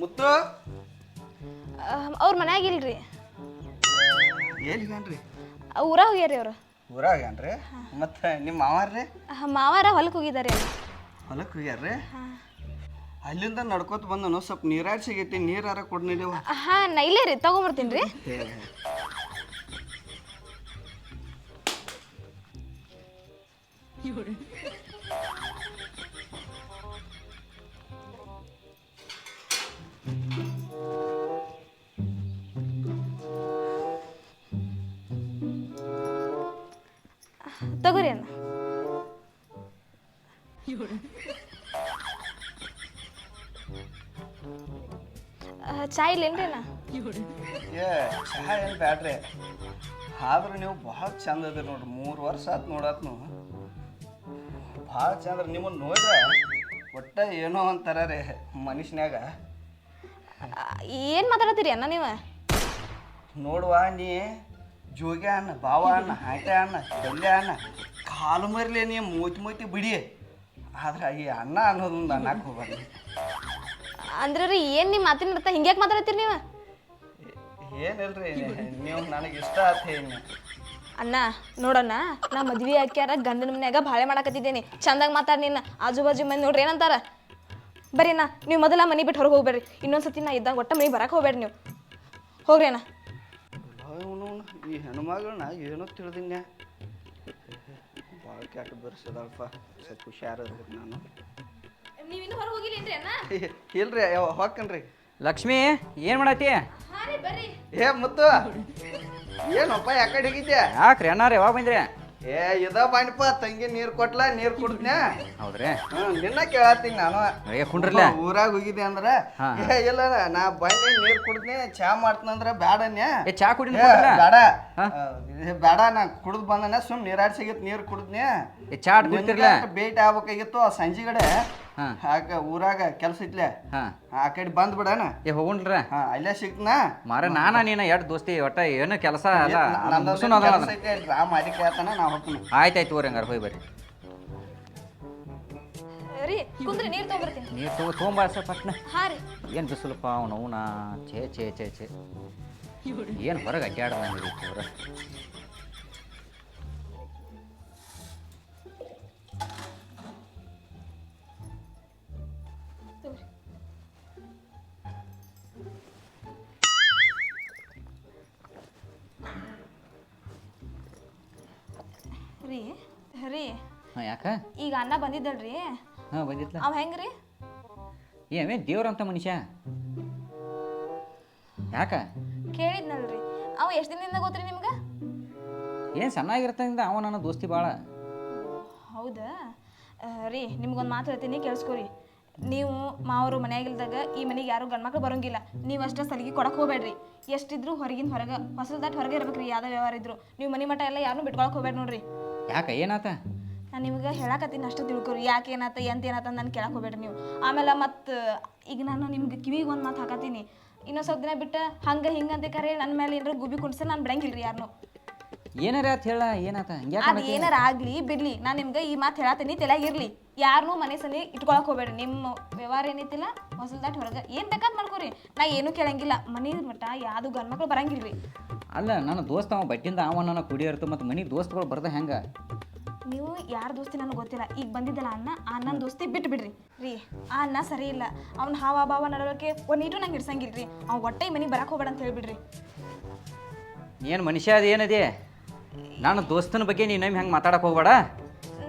ಮುತ್ತು? ಅವ್ರ ಮನ್ಯಾಗ ಇಲ್ರಿ. ಎಲ್ಲಿಗನ್ರಿ ಊರ ಹೋಗ್ಯಾರಿ ಅವ್ರು. ಊರಾಗನ್ರಿ ಮತ್ತೆ ನಿಮ್ಮ ಮಾವಾರ್ರಿ ಮಾವಾರ ಹೊಲಕ್ಕೆ ಹೋಗಿದ್ದಾರೆ ಹೊಲಕ್ಕೆ ಹೋಗ್ಯಾರ್ರಿ? ಅಲ್ಲಿಂದ ನಡ್ಕೋತ ಬಂದನು ಸ್ವಲ್ಪ ನೀರಾಡ್ ಸಿಗೈತಿ ನೀರಾರ ಕೊಡ್ ಹಾ ನಾ ಇಲ್ಲೇ ರೀ ತಗೊಂಬರ್ತೀನಿ ರೀ. ತಗೋರಿ ಅಣ್ಣ ಆ, ಚಾ ಇಲ್ಲೇನ್ರಿ ಅಣ್ಣ ಏ ಚಹಾ ಏನು ಬ್ಯಾಡ್ರಿ. ಆದ್ರೆ ನೀವು ಭಾಳ ಚಂದ ಅದ ನೋಡ್ರಿ. ಮೂರು ವರ್ಷ ಆತು ನೋಡತ್ನು ಭಾಳ ಚಂದ್ರ ನಿಮ್ಮನ್ನು ನೋಡಿದ್ರೆ ಒಟ್ಟ ಏನೋ ಅಂತಾರ ರೀ ಮನುಷ್ಯನಾಗ ಏನು ಮಾತಾಡತ್ತೀರಿ ಅಣ್ಣ ನೀವು? ನೋಡುವ ನೀ ಜೋಗ್ಯ ಅಣ್ಣ ಬಾವ ಅಣ್ಣ ಹಾಟೆ ಅಣ್ಣ ಬೆಲ್ಲೆ ಅಣ್ಣ ಕಾಲು ಮರಿಲಿ ನೀ ಮೂತಿ ಮೂತಿ ಬಿಡಿ. ಆದ್ರೆ ಈ ಅಣ್ಣ ಅನ್ನೋದೊಂದು ಅನ್ನಕ್ಕೆ ಹೋಗ್ಬಾರ್ದು ಅಂದ್ರೆ ರೀ ಏನು ನಿಮ್ಮ ಮಾತಿನ ಅರ್ಥ ಹಿಂಗ್ಯಾಕ್ ಮಾತಾಡತ್ತೀರಿ ನೀವು? ಏನಿಲ್ರಿ ನೀವು ನನಗೆ ಇಷ್ಟ ಆತ ಅಣ್ಣ ನೋಡಣ್ಣ ನಾ ಮದ್ವೆ ಹಾಕ್ಯಾರ ಗಂಡನ ಮನ್ಯಾಗ ಬಾಳೆ ಮಾಡಾಕತ್ತಿದ್ದೇನೆ. ಚಂದಾಗ ಮಾತಾಡ ನಿನ್ನ ಆಜು ಬಾಜು ಮಂದಿ ನೋಡ್ರಿ ಏನಂತಾರ? ಬರ್ರಿ ಅಣ್ಣ ನೀವು ಮೊದಲ ಮನೆ ಬಿಟ್ಟು ಹೊರಗೆ ಹೋಗ್ಬೇಡ್ರಿ. ಇನ್ನೊಂದ್ಸತಿ ನಾ ಇದ್ದಾಗ ಒಟ್ಟ ಮನೆಗೆ ಬರಕ್ಕೆ ಹೋಗ್ಬೇಡ್ರಿ ನೀವು. ಹೋಗ್ರಿ ಅಣ್ಣ. ಅವನು ಈ ಹೆಣ್ಮಗಳನ್ನ ಏನೋ ತಿಳಿದಿನ್ಯ ಭಾಳ ಕೆಟ್ಟ ಬರ್ಸದಲ್ಪ ಸ್ವಲ್ಪ ಹುಷಾರ ನಾನು. ಹೊರಗೆ ಹೋಗಿಲ್ಲೇನ್ರಿ ಅಣ್ಣ? ಇಲ್ರಿ ಹೊಕ್ಕನ್ರಿ ಲಕ್ಷ್ಮಿ ಏನು ಮಾಡತ್ತಿ ಏ ಮುತ್ತು. ಏನಪ್ಪ ಯಾಕಡೆ ಹೋಗಿದ್ದೆ ಯಾಕ್ರಿ ಅಣ್ಣಾರ ಯಾವಾಗ ಬಂದ್ರಿ? ಏ ಇದ ಬಾಣಿಪ್ಪ ತಂಗಿ ನೀರ್ ಕೊಟ್ಲ ನೀರ್ ಕುಡ್ದ್ನ ಹೌದ್ರಿ. ಹ್ಮ್ ನಿನ್ನ ಕೇಳತ್ತೀನಿ ನಾನು. ಏ ಕುಂಡ್ರಲ್ಲ ಊರಾಗ ಹೋಗಿದ್ದೆ ಅಂದ್ರ ಹಾ, ಏ ಇಲ್ಲ ನಾ ಬಂದಿ ನೀರ್ ಕುಡ್ದ್ನಿ ಚಾ ಮಾಡ್ತನಂದ್ರ ಬ್ಯಾಡನ್ಯ? ಏ ಚಾ ಕುಡಿ ಏ, ಬೇಡ ಹಾ? ಆ, ಏ, ಬೇಡ ನಾ ಕುಡ್ದು ಬಂದನ ಸುಮ್ ನೀರಾಡ್ಸಿಗಿತ್ ನೀರ್ ಕುಡ್ದ್ನಿ ಏ ಚಾ ಕುಡ್ತಿರ್ಲ? ಭೇಟಿ ಆಗ್ಬೇಕಾಗಿತ್ತು ಆ ಸಂಜಿಗಡೆ. ಹಾ. ಹಾಗೆ ಊರಾಗ ಕೆಲ್ಸ ಇತ್ಲೆ? ಹಾ. ಆ ಕಡೆ ಬಂದ್ ಬಿಡಣ. ಏ ಹೋಗುಣ್ರ. ಹಾ ಅಲ್ಲೇ ಸಿಗ್ತನಾ ಮಾರ ನಾನ ನೀನ ಎಟ್ ದೋಸ್ತಿ ಒಟ್ಟ ಏನು ಕೆಲಸ ಅಲ್ಲ. ನಮ್ಮ ಅದ ಕೆಲಸ ರಾಮ ಡ್ರಾ ಮಾಡಿ ಕೇಳ್ತಾನ ನಾ ಹೋಗ್ತೀನಿ. ಆಯ್ತಾಯ್ತು ತೋರಿ ಹಂಗಾರ ಹೋಗಿ ಬರ್ರಿ. ರೀ ಕುಂದ್ರಿ ನೀರು ತೊಗೊಂಬರ್ತೀನಿ. ನೀರು ತಗೋ ತೊಗೊಂಬ ಸರ್ ಪಟ್ನ ಹಾಂ ರೀ. ಏನು ಬಿಸಿಲಪ್ಪ ಅವ್ನು ಅವನ? ಛೇ ಛೇ ಛೇ ಛೇ. ಏನು ಹೊರಗೆ ಅಡ್ಡಾಡ್ದಂಗೆ ತಗೋರಿ ಅಣ್ಣ ಬಂದಿದ್ದಲ್ರಿ? ಹಾಂ ಬಂದಿತ್ಲ. ಅವ ಹೆಂಗ್ರಿ? ಏನೇ ದೇವ್ರಂತ ಮನುಷ್ಯ? ಯಾಕ? ಕೇಳಿದ್ನಲ್ರಿ. ಅವ ಎಷ್ಟು ದಿನದಿಂದ ಗೊತ್ತ್ರಿ ನಿಮ್ಗೆ? ಏನು ಸಣ್ಣಾಗಿರ್ತದಿಂದ ಅವ ನನ್ನ ದೋಸ್ತಿ ಭಾಳ ಹೌದಾ? ಆ, ರೀ ನಿಮ್ಗೊಂದು ಮಾತು ಹೇಳ್ತೀನಿ ಕೇಳಿಸ್ಕೊರಿ. ನೀವು ಮಾವರು ಮನೆಯಾಗಿಲ್ದಾಗ ಈ ಮನೆಗೆ ಯಾರು ಗಂಡ್ಮಕ್ಳು ಬರೋಂಗಿಲ್ಲ. ನೀವು ಅಷ್ಟೇ ಸಲಿಗೆ ಕೊಡಕ್ಕೆ ಹೋಗ್ಬೇಡ್ರಿ. ಎಷ್ಟಿದ್ರು ಹೊರಗಿನ ಹೊರಗೆ ಹೊಸಲ್ ದಾಟ್ ಹೊರಗೆ ಇರ್ಬೇಕ್ರಿ ಯಾವ್ದೋ ವ್ಯವಹಾರ ಇದ್ರು. ನೀವು ಮನೆ ಮಠ ಎಲ್ಲ ಯಾರನ್ನೂ ಬಿಟ್ಕೊಳಕ್ ಹೋಗ್ಬೇಡ್ ನೋಡ್ರಿ ಯಾಕ ಏನಾತ? ನಾನು ನಿಮಗೆ ಹೇಳಕತ್ತೀನಿ ಅಷ್ಟು ತಿಳ್ಕೊರಿ. ಯಾಕೆ ಏನಾತ ಎಂತ ಏನಾತ ನಾನು ಕೇಳಕ್ಕೆ ಹೋಗ್ಬೇಡ್ರಿ ನೀವು. ಆಮೇಲೆ ಮತ್ತು ಈಗ ನಾನು ನಿಮ್ಗೆ ಕಿವಿಗೆ ಒಂದು ಮಾತು ಹಾಕತ್ತೀನಿ. ಇನ್ನೊಂದು ಸ್ವಲ್ಪ ದಿನ ಬಿಟ್ಟು ಹಂಗೆ ಹಿಂಗೆ ಅಂತ ಕರೆ ನನ್ನ ಮೇಲೆ ಏನಾರ ಗುಬಿ ಕುಣಿಸ ನಾನು ಬಿಡಂಗಿಲ್ರಿ ಯಾರನ್ನೂ ಏನಾರ ಆತ್ ಹೇಳ ಏನಾತ ಅದು ಏನಾರ ಆಗಲಿ ಬಿಡ್ಲಿ. ನಾನು ನಿಮ್ಗೆ ಈ ಮಾತು ಹೇಳತ್ತೀನಿ ತಲೆಯಾಗಿರ್ಲಿ ಯಾರನ್ನೂ ಮನೆ ಸನಿ ಇಟ್ಕೊಳಕ್ ಹೋಗ್ಬೇಡ್ರಿ. ನಿಮ್ಮ ವ್ಯವಹಾರ ಏನೈತಿಲ್ಲ ಹೊಸಲ್ದಾಟ್ ಹೊರಗೆ. ಏನು ಬೇಕಾದ್ ಮಾಡ್ಕೊರಿ. ನಾ ಏನೂ ಕೇಳಂಗಿಲ್ಲ. ಮನೆ ಮಟ್ಟ ಯಾವುದು ಗಂಡ್ಮಕ್ಳು ಬರಂಗಿಲ್ರಿ. ಅಲ್ಲ ನನ್ನ ದೋಸ್ತ ಅವ ಬಟ್ಟಿಂದ ಅವ ನನ್ನ ಕುಡಿಯರ್ತು ಮತ್ತು ಮನೆಗೆ ದೋಸ್ತಗಳು ಬರ್ದ ಹೆಂಗ? ನೀವು ಯಾರ ದೋಸ್ತಿ ನನಗೆ ಗೊತ್ತಿಲ್ಲ. ಈಗ ಬಂದಿದ್ದಲ್ಲ ಅನ್ನ ಆ ಅಣ್ಣನ ದೋಸ್ತಿ ಬಿಟ್ಟು ಬಿಡ್ರಿ. ರೀ ಆ ಅಣ್ಣ ಸರಿ ಇಲ್ಲ. ಅವ್ನ ಹಾವ ಭಾವ ನಡವಳಿಕೆ ಒಂದು ನೀಟು ನಂಗೆ ರೀ ಅವ್ನು ಒಟ್ಟೆ ಈ ಮನೆಗೆ ಬರಕ್ಕೆ ಹೋಗ್ಬೇಡ ಅಂತ ಹೇಳ್ಬಿಡ್ರಿ. ಏನು ಮನುಷ್ಯ ಅದು ಏನದೆ? ನಾನು ದೋಸ್ತನ ಬಗ್ಗೆ ನೀನು ನಮ್ಗೆ ಹೆಂಗೆ ಮಾತಾಡಕ್ಕೆ ಹೋಗ್ಬೇಡ?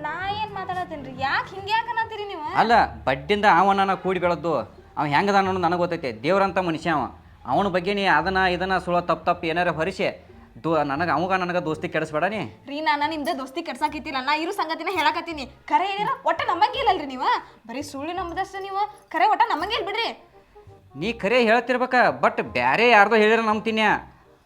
ನಾ ಏನು ಮಾತಾಡತ್ತೀನಿ ರೀ ಯಾಕೆ ಹಿಂಗೆ ಯಾಕೆ ಅನ್ನತ್ತೀರಿ ನೀವು? ಅಲ್ಲ ಬಡ್ಡಿಂದ ಅವ ನನ್ನ ಕೂಡಿ ಬೆಳೆದ್ದು ಅವ ಹೆಂಗದ ಅನ್ನೋದು ನನಗೆ ಗೊತ್ತೈತೆ. ದೇವ್ರಂತ ಮನುಷ್ಯ ಅವ. ಅವನ ಬಗ್ಗೆ ನೀ ಅದನ್ನ ಇದನ್ನ ಸುಳ ತಪ್ಪು ತಪ್ಪು ಏನಾರ ಹೊರಿಸಿ ದೋ ನನಗೆ ಅವಾಗ ನನಗೆ ದೋಸ್ತಿ ಕೆಡಿಸ್ಬೇಡ ನೀ. ರೀ ನಾನು ನಿಮ್ದು ದೋಸ್ತಿ ಕೆಡ್ಸಾಕಿತ್ತಿಲ್ಲ ನಾ ಇರೋ ಸಂಗತಿನ ಹೇಳಕತ್ತೀನಿ. ಖರೆ ಏನಿಲ್ಲ ಒಟ್ಟ ನಮ್ಮಂಗಿಲ್ಲಲ್ರಿ ನೀವು? ಬರೀ ಸುಳ್ಳು ನಂಬದಷ್ಟು ನೀವು? ಖರೆ ಒಟ್ಟ ನಮ್ಮಂಗಿಲ್ಲ ಬಿಡ್ರಿ ನೀ ಖರೆ ಹೇಳ್ತಿರ್ಬೇಕ ಬಟ್ ಬ್ಯಾರೆ ಯಾರ್ದೋ ಹೇಳಿರ ನಂಬ್ತೀನಿ.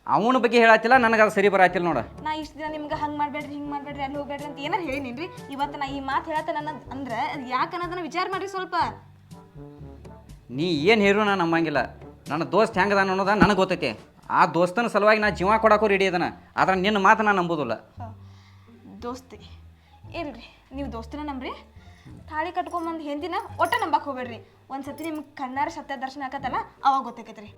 ಅವನ ಬಗ್ಗೆ ಹೇಳತ್ತಿಲ್ಲ ನನಗೆ ಅದು ಸರಿ ಬರಾತಿಲ್ಲ ನೋಡು. ನಾ ಇಷ್ಟು ದಿನ ನಿಮ್ಗೆ ಹಂಗೆ ಮಾಡಬೇಡ್ರಿ ಹಿಂಗೆ ಮಾಡಬೇಡ್ರಿ ಅಲ್ಲಿ ಹೋಗ್ಬೇಡ್ರಿ ಅಂತ ಏನಾರು ಹೇಳಿನಿನ್ರಿ? ಇವತ್ತು ನಾ ಈ ಮಾತು ಹೇಳತ್ತೆ ನನ್ನ ಅಂದ್ರೆ ಅದು ಯಾಕೆ ಅನ್ನೋದನ್ನ ವಿಚಾರ ಮಾಡ್ರಿ ಸ್ವಲ್ಪ. ನೀ ಏನು ಹೇಳು ನಾನು ನಂಬಂಗಿಲ್ಲ. ನನ್ನ ದೋಸ್ತ್ ಹೆಂಗದ ಅನ್ನೋದ ನನಗೆ ಗೊತ್ತೈತಿ. ಆ ದೋಸ್ತನ ಸಲುವಾಗಿ ನಾ ಜೀವ ಕೊಡಕ್ಕೂ ರೆಡಿ ಅದನ. ಆದ್ರೆ ನಿನ್ನ ಮಾತು ನಾನು ನಂಬೋದಿಲ್ಲ. ದೋಸ್ತಿ ಏನ್ರಿ ನೀವು ದೋಸ್ತಿನ ನಂಬ್ರಿ? ತಾಳಿ ಕಟ್ಕೊಂಬಂದು ಹೆಂದಿನ ಒಟ್ಟ ನಂಬಕ್ ಹೋಗ್ಬೇಡ್ರಿ. ಒಂದ್ಸತಿ ನಿಮ್ಗೆ ಕಣ್ಣಾರ ಸತ್ಯ ದರ್ಶನ ಆಕತ್ತಲ್ಲ ಅವಾಗ ಗೊತ್ತಾಕೈತ್ರಿ.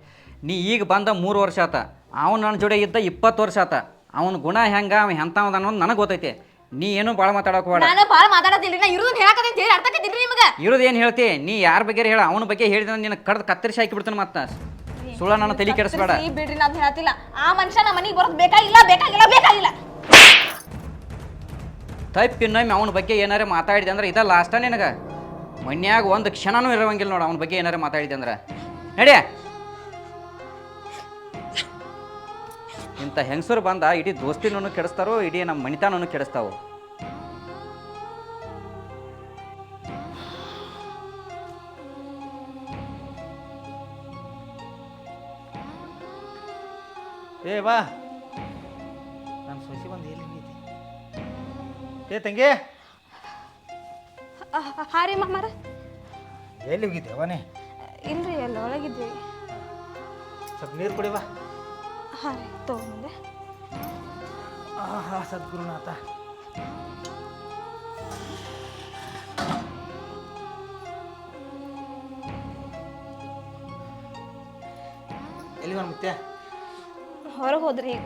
ನೀ ಈಗ ಬಂದ ಮೂರು ವರ್ಷ ಆತ. ಅವನು ನನ್ನ ಜೋಡಿ ಇದ್ದ ಇಪ್ಪತ್ತು ವರ್ಷ ಆತ. ಅವನ ಗುಣ ಹೆಂಗ ಅವ ಎಂತ ಅನ್ನೋದು ನನಗೆ ಗೊತ್ತೈತಿ. ನೀ ಏನು ಭಾಳ ಮಾತಾಡೋಕೆ ಬೇಡ ನಾನು ಭಾಳ ಮಾತಾಡದಿಲ್ಲ ನಾ ಇರೋದನ್ನ ಹೇಳಕತ್ತೈತಿ ಹೇಳಿ ಅರ್ಥ ನಿಮಗೆ? ಇರೋದು ಏನು ಹೇಳ್ತಿ? ನೀ ಯಾರ ಬಗ್ಗೆ ಹೇಳ ಅವನ ಬಗ್ಗೆ ಹೇಳಿದ್ರೆ ನಿನ್ನ ಕಡ್ದು ಕತ್ತರಿಸಿ ಹಾಕಿ ಬಿಡ್ತಾನೆ ಮತ್ತೆ. ಸುಳ್ಳ ನನ್ನ ತಲೆ ಕೆಡಿಸ್ಬೇಡ. ಈ ಬಿಡ್ರಿ ನಾನು ಹೇಳ್ತಿಲ್ಲ ಆ ಮನುಷ್ಯ ನಮ್ಮ ಮನೆಗೆ ಬರೋದು ಬೇಕಾಗಿಲ್ಲ ಬೇಕಾಗಿಲ್ಲ ಬೇಕಾಗಿಲ್ಲ ತಪ್ಪು ಇನ್ನೊಮ್ಮೆ ಅವನ ಬಗ್ಗೆ ಏನಾರೇ ಮಾತಾಡಿದೆ ಅಂದ್ರೆ ಇದ ಲಾಸ್ಟ ನಿನಗೆ. ಮನ್ಯಾಗ ಒಂದು ಕ್ಷಣನೂ ಇರೋವಂಗಿಲ್ಲ ನೋಡು ಅವನ ಬಗ್ಗೆ ಏನಾರೇ ಮಾತಾಡಿದೆ ಅಂದ್ರೆ. ನಡಿಯ ಇಂಥ ಹೆಂಗಸರು ಬಂದ ಇಡೀ ದೋಸ್ತಿನೂ ಕೆಡಿಸ್ತಾರೋ ಇಡೀ ನಮ್ಮ ಮನಿತಾನೂ ಕೆಡಿಸ್ತಾವು. ಏ ಬಾ. ನನ್ನ ಸೊಸಿ ಬಂದು ಎಲ್ಲಿ ಏ ತಂಗಿ. ಹಾ ರೀ ಮಾಮಾರ. ಎಲ್ಲಿ ಹೋಗಿದ್ದೆ ಅವನೇ ಇಲ್ರಿ ಎಲ್ಲ ಒಳಗಿದ್ವಿ. ಸ್ವಲ್ಪ ನೀರು ಕುಡಿ ಬಾ. ಹಾ ರೀ ತಗೊಂಡೆ ಆಹಾ ಸದ್ಗುರುನಾಥ. ಎಲ್ಲಿ ಬಾ ಮುತ್ಯ ಹೊರಗೆ ಹೋದ್ರಿ ಈಗ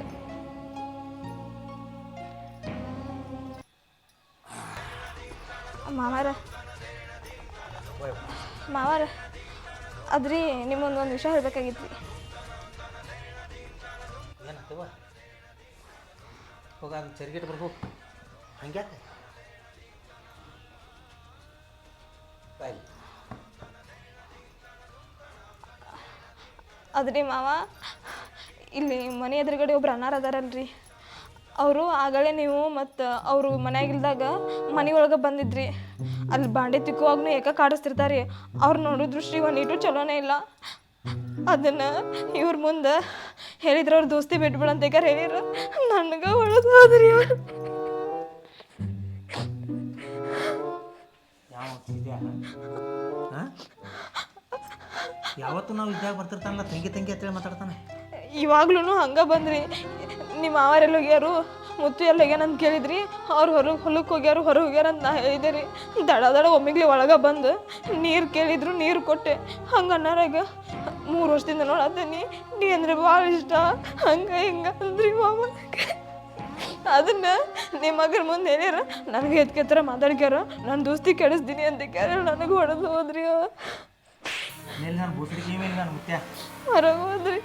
ಮಾವಾರ ಮಾವಾರ ಅದ್ರಿ ನಿಮ್ಮೊಂದು ಒಂದು ವಿಷಯ ಹೇಳ್ಬೇಕಾಗಿತ್ತು ರೀ ಏನತ್ತವ ಹೋಗ ಅದನ್ನ ಚರಿಗಿಟ್ಟು ಬರ್ಬೇಕು ಹಂಗ್ಯಾಕೆ ಬಾಯ್ಲಿ ಅದ್ರಿ ಮಾವ ಇಲ್ಲಿ ಮನೆ ಎದುರುಗಡೆ ಒಬ್ರು ಅನ್ನಾರ ಅದಾರಲ್ರಿ. ಅವರು ಆಗಲೇ ನೀವು ಮತ್ತು ಅವರು ಮನ್ಯಾಗಿಲ್ದಾಗ ಮನೆಯೊಳಗೆ ಬಂದಿದ್ರಿ. ಅಲ್ಲಿ ಬಾಂಡೆ ತಿಕ್ಕುವಾಗೂ ಏಕ ಕಾಡಿಸ್ತಿರ್ತಾರೆ. ಅವ್ರು ನೋಡೋ ದೃಷ್ಟಿ ಒಂದಿಟ್ಟು ಚಲೋನೇ ಇಲ್ಲ. ಅದನ್ನು ಇವ್ರ ಮುಂದೆ ಹೇಳಿದ್ರು ಅವ್ರ ದೋಸ್ತಿ ಬಿಟ್ಬಿಡಂತ ಈಗ ಹೇಳಿರ ನನಗೆ ಹಾಂ? ಯಾವತ್ತು ನಾವು ಇದ್ದಾಗ ಬರ್ತಿರ್ತಾನಲ್ಲ? ತಂಗಿ ತಂಗಿ ಅಂತೇಳಿ ಮಾತಾಡ್ತಾನೆ. ಇವಾಗ್ಲೂ ಹಂಗೆ ಬಂದ್ರಿ. ನಿಮ್ಮ ಮಾವರೆಲ್ಲ ಹೋಗ್ಯಾರು ಮುತ್ತು ಎಲ್ಲ ಹೋಗ್ಯಾನಂತ ಕೇಳಿದ್ರಿ. ಅವ್ರು ಹೊರಗೆ ಹೊಲಕ್ಕೆ ಹೋಗ್ಯಾರು ಹೊರಗೆ ಹೋಗ್ಯಾರ ಅಂತ ನಾ ಹೇಳಿದೆ ರೀ. ದಡ ದಡ ಒಮ್ಮಿಗ್ಲಿ ಒಳಗೆ ಬಂದು ನೀರು ಕೇಳಿದ್ರು ನೀರು ಕೊಟ್ಟೆ. ಹಂಗೆ ಅನ್ನೋರಾಗ ಮೂರು ವರ್ಷದಿಂದ ನೋಡತ್ತೀನಿ ನೀ ಅಂದ್ರೆ ಭಾಳ ಇಷ್ಟ. ಹಂಗೆ ಹಿಂಗೆ ಅಂದ್ರಿ ಮಾಮ ಅದನ್ನ ನಿಮ್ಮ ಮಗನ ಮುಂದೆ ಹೇಳ್ಯಾರ ನನಗೆ ಎತ್ಕೆತ್ತರ ಮಾತಾಡ್ಕ್ಯಾರ ನಾನು ದೋಸ್ತಿ ಕೆಡಿಸ್ತೀನಿ ಅಂತ ಕೇಳ ನನಗೆ ಹೊಡೆದು ಹೋದ್ರಿ. ಹೊರಗೆ ಹೋದ್ರಿ.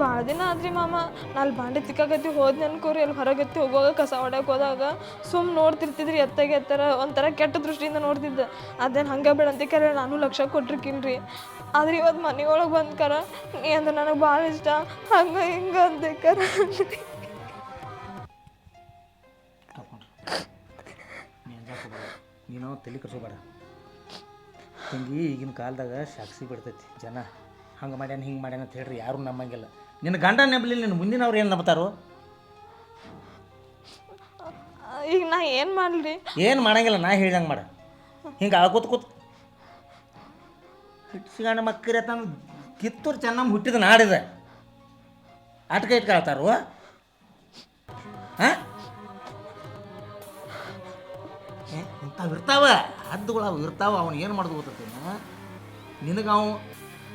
ಭಾಳ ದಿನ ಆದ್ರಿ ಮಾಮ ನಾಲ್ ಬಾಂಡೆ ತಿಕ್ಕಾಗತ್ತಿ ಹೋದ್ ನೆನ್ಕೋರಿ ಅಲ್ಲಿ ಹೊರಗತ್ತಿ ಹೋಗುವಾಗ ಕಸ ಹೊಡ್ಯಕ್ಕೆ ಹೋದಾಗ ಸುಮ್ ನೋಡ್ತಿರ್ತಿದ್ರಿ ಎತ್ತಾಗೆ ಎತ್ತರ ಒಂಥರ ಕೆಟ್ಟ ದೃಷ್ಟಿಯಿಂದ ನೋಡ್ತಿದ್ದೆ. ಅದೇನು ಹಂಗೆ ಬೇಡ ಅಂತ ಕರೆ ನಾನು ಲಕ್ಷ ಕೊಟ್ಟಿರ್ಕಿಲ್ರಿ ಆದ್ರೆ ಇವತ್ತು ಮನೆಯೊಳಗೆ ಬಂದ್ ಕರ ನೀ ಅಂದ್ರೆ ನನಗೆ ಭಾಳ ಇಷ್ಟ ಹಂಗೆ ಹಿಂಗೆ ಅಂತ ಕರ. ತಗೊಂಡ್ರು ನೀ ಅಂಜಾಕ್ ಹೋಗ್ಬೇಡ ನೀನು ತಲೆ ಕರ್ಸೋಬೇಡ ತಂಗಿ ಈಗಿನ ಕಾಲದಾಗ ಸಾಕ್ಷಿ ಬಿಡ್ತೈತಿ ಜನ. ಹಂಗೆ ಮಾಡ್ಯಾನ ಹಿಂಗೆ ಮಾಡ್ಯಾನ ಅಂತ ಹೇಳ್ರಿ ಯಾರು ನಂಬಂಗಿಲ್ಲ. ನಿನ್ನ ಗಂಡ ನಂಬಲಿಲ್ಲ ನಿನ್ನ ಮುಂದಿನವ್ರು ಏನು ನಂಬ್ತಾರೋ? ಈಗ ನಾ ಏನು ಮಾಡಲಿ? ಏನು ಮಾಡಂಗಿಲ್ಲ ನಾ ಹೇಳ್ದಂಗೆ ಮಾಡ. ಹಿಂಗೆ ಆಳ್ಕೋತ ಕೂತ್ ಹಿಟ್ಸಿಗಣ್ಣ ಮಕ್ಕರಿ ತಮ್ಮ ಕಿತ್ತೂರು ಚೆನ್ನಮ್ಮ ಹುಟ್ಟಿದ ನಾಡಿದ. ಆಟಕ ಇಟ್ಕೊಳ್ತಾರು ಹಾಂ? ಇಂಥವು ಇರ್ತಾವ ಹದ್ದುಗಳು ಅವು ಇರ್ತಾವ ಅವ್ನು ಏನು ಮಾಡೋದು ಗೊತ್ತೇನ ನಿನಗೆ ಅವ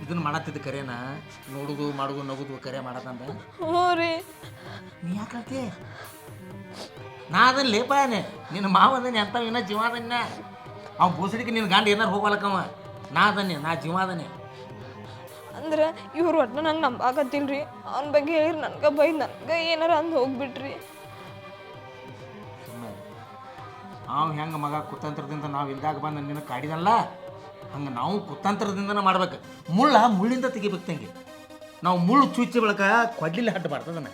ಇದನ್ನು ಮಾಡತ್ತಿದ್ದ ಕರೆನ? ನೋಡುದು ಮಾಡುದು ನಗುದು ಕರೆ ಮಾಡತ್ತಂದ ಹ್ಞೂ ರೀ. ನೀ ಯಾಕೆ ನಾ ಅದನ್ನ ಲೇಪಾನೆ ನಿನ್ನ ಮಾವ ಅದನ್ನ ಎಂಥವ್ ಏನ ಜೀವ ಅದನ್ನ. ಅವ್ ಬೋಸಡಿಗೆ ನಿನ್ನ ಗಂಡ ಏನಾರು ಹೋಗಲಕ್ಕವ ನಾ ಅದನ್ನೇ ನಾ ಜೀವ ಅದನ್ನೇ. ಅಂದ್ರೆ ಇವ್ರು ಒಟ್ಟು ನಂಗೆ ನಂಬಾಕತ್ತಿಲ್ರಿ. ಅವನ ಬಗ್ಗೆ ಹೇಳಿ ನನ್ಗೆ ಬೈ ನನ್ಗೆ ಏನಾರ ಅಂದ್ ಹೋಗ್ಬಿಟ್ರಿ. ಅವ್ನು ಹೆಂಗ ಹೆಂಗೆ ಮಗ ಕುತಂತ್ರದಿಂದ ನಾವು ಇಲ್ದಾಗ ಬಂದ ನಿನ್ನ ಕಾಡಿದಲ್ಲ? ಹಂಗೆ ನಾವು ಕುತಂತ್ರದಿಂದನೇ ಮಾಡ್ಬೇಕು. ಮುಳ್ಳ ಮುಳ್ಳಿಂದ ತೆಗಿಬೇಕು ತಂಗಿ. ನಾವು ಮುಳ್ಳು ಚುಚ್ಚಿ ಬಳಕ ಕೊಡ್ಲಿಲ್ಲ ಹಟ್ಟಬಾರ್ದು ಅದನ್ನ.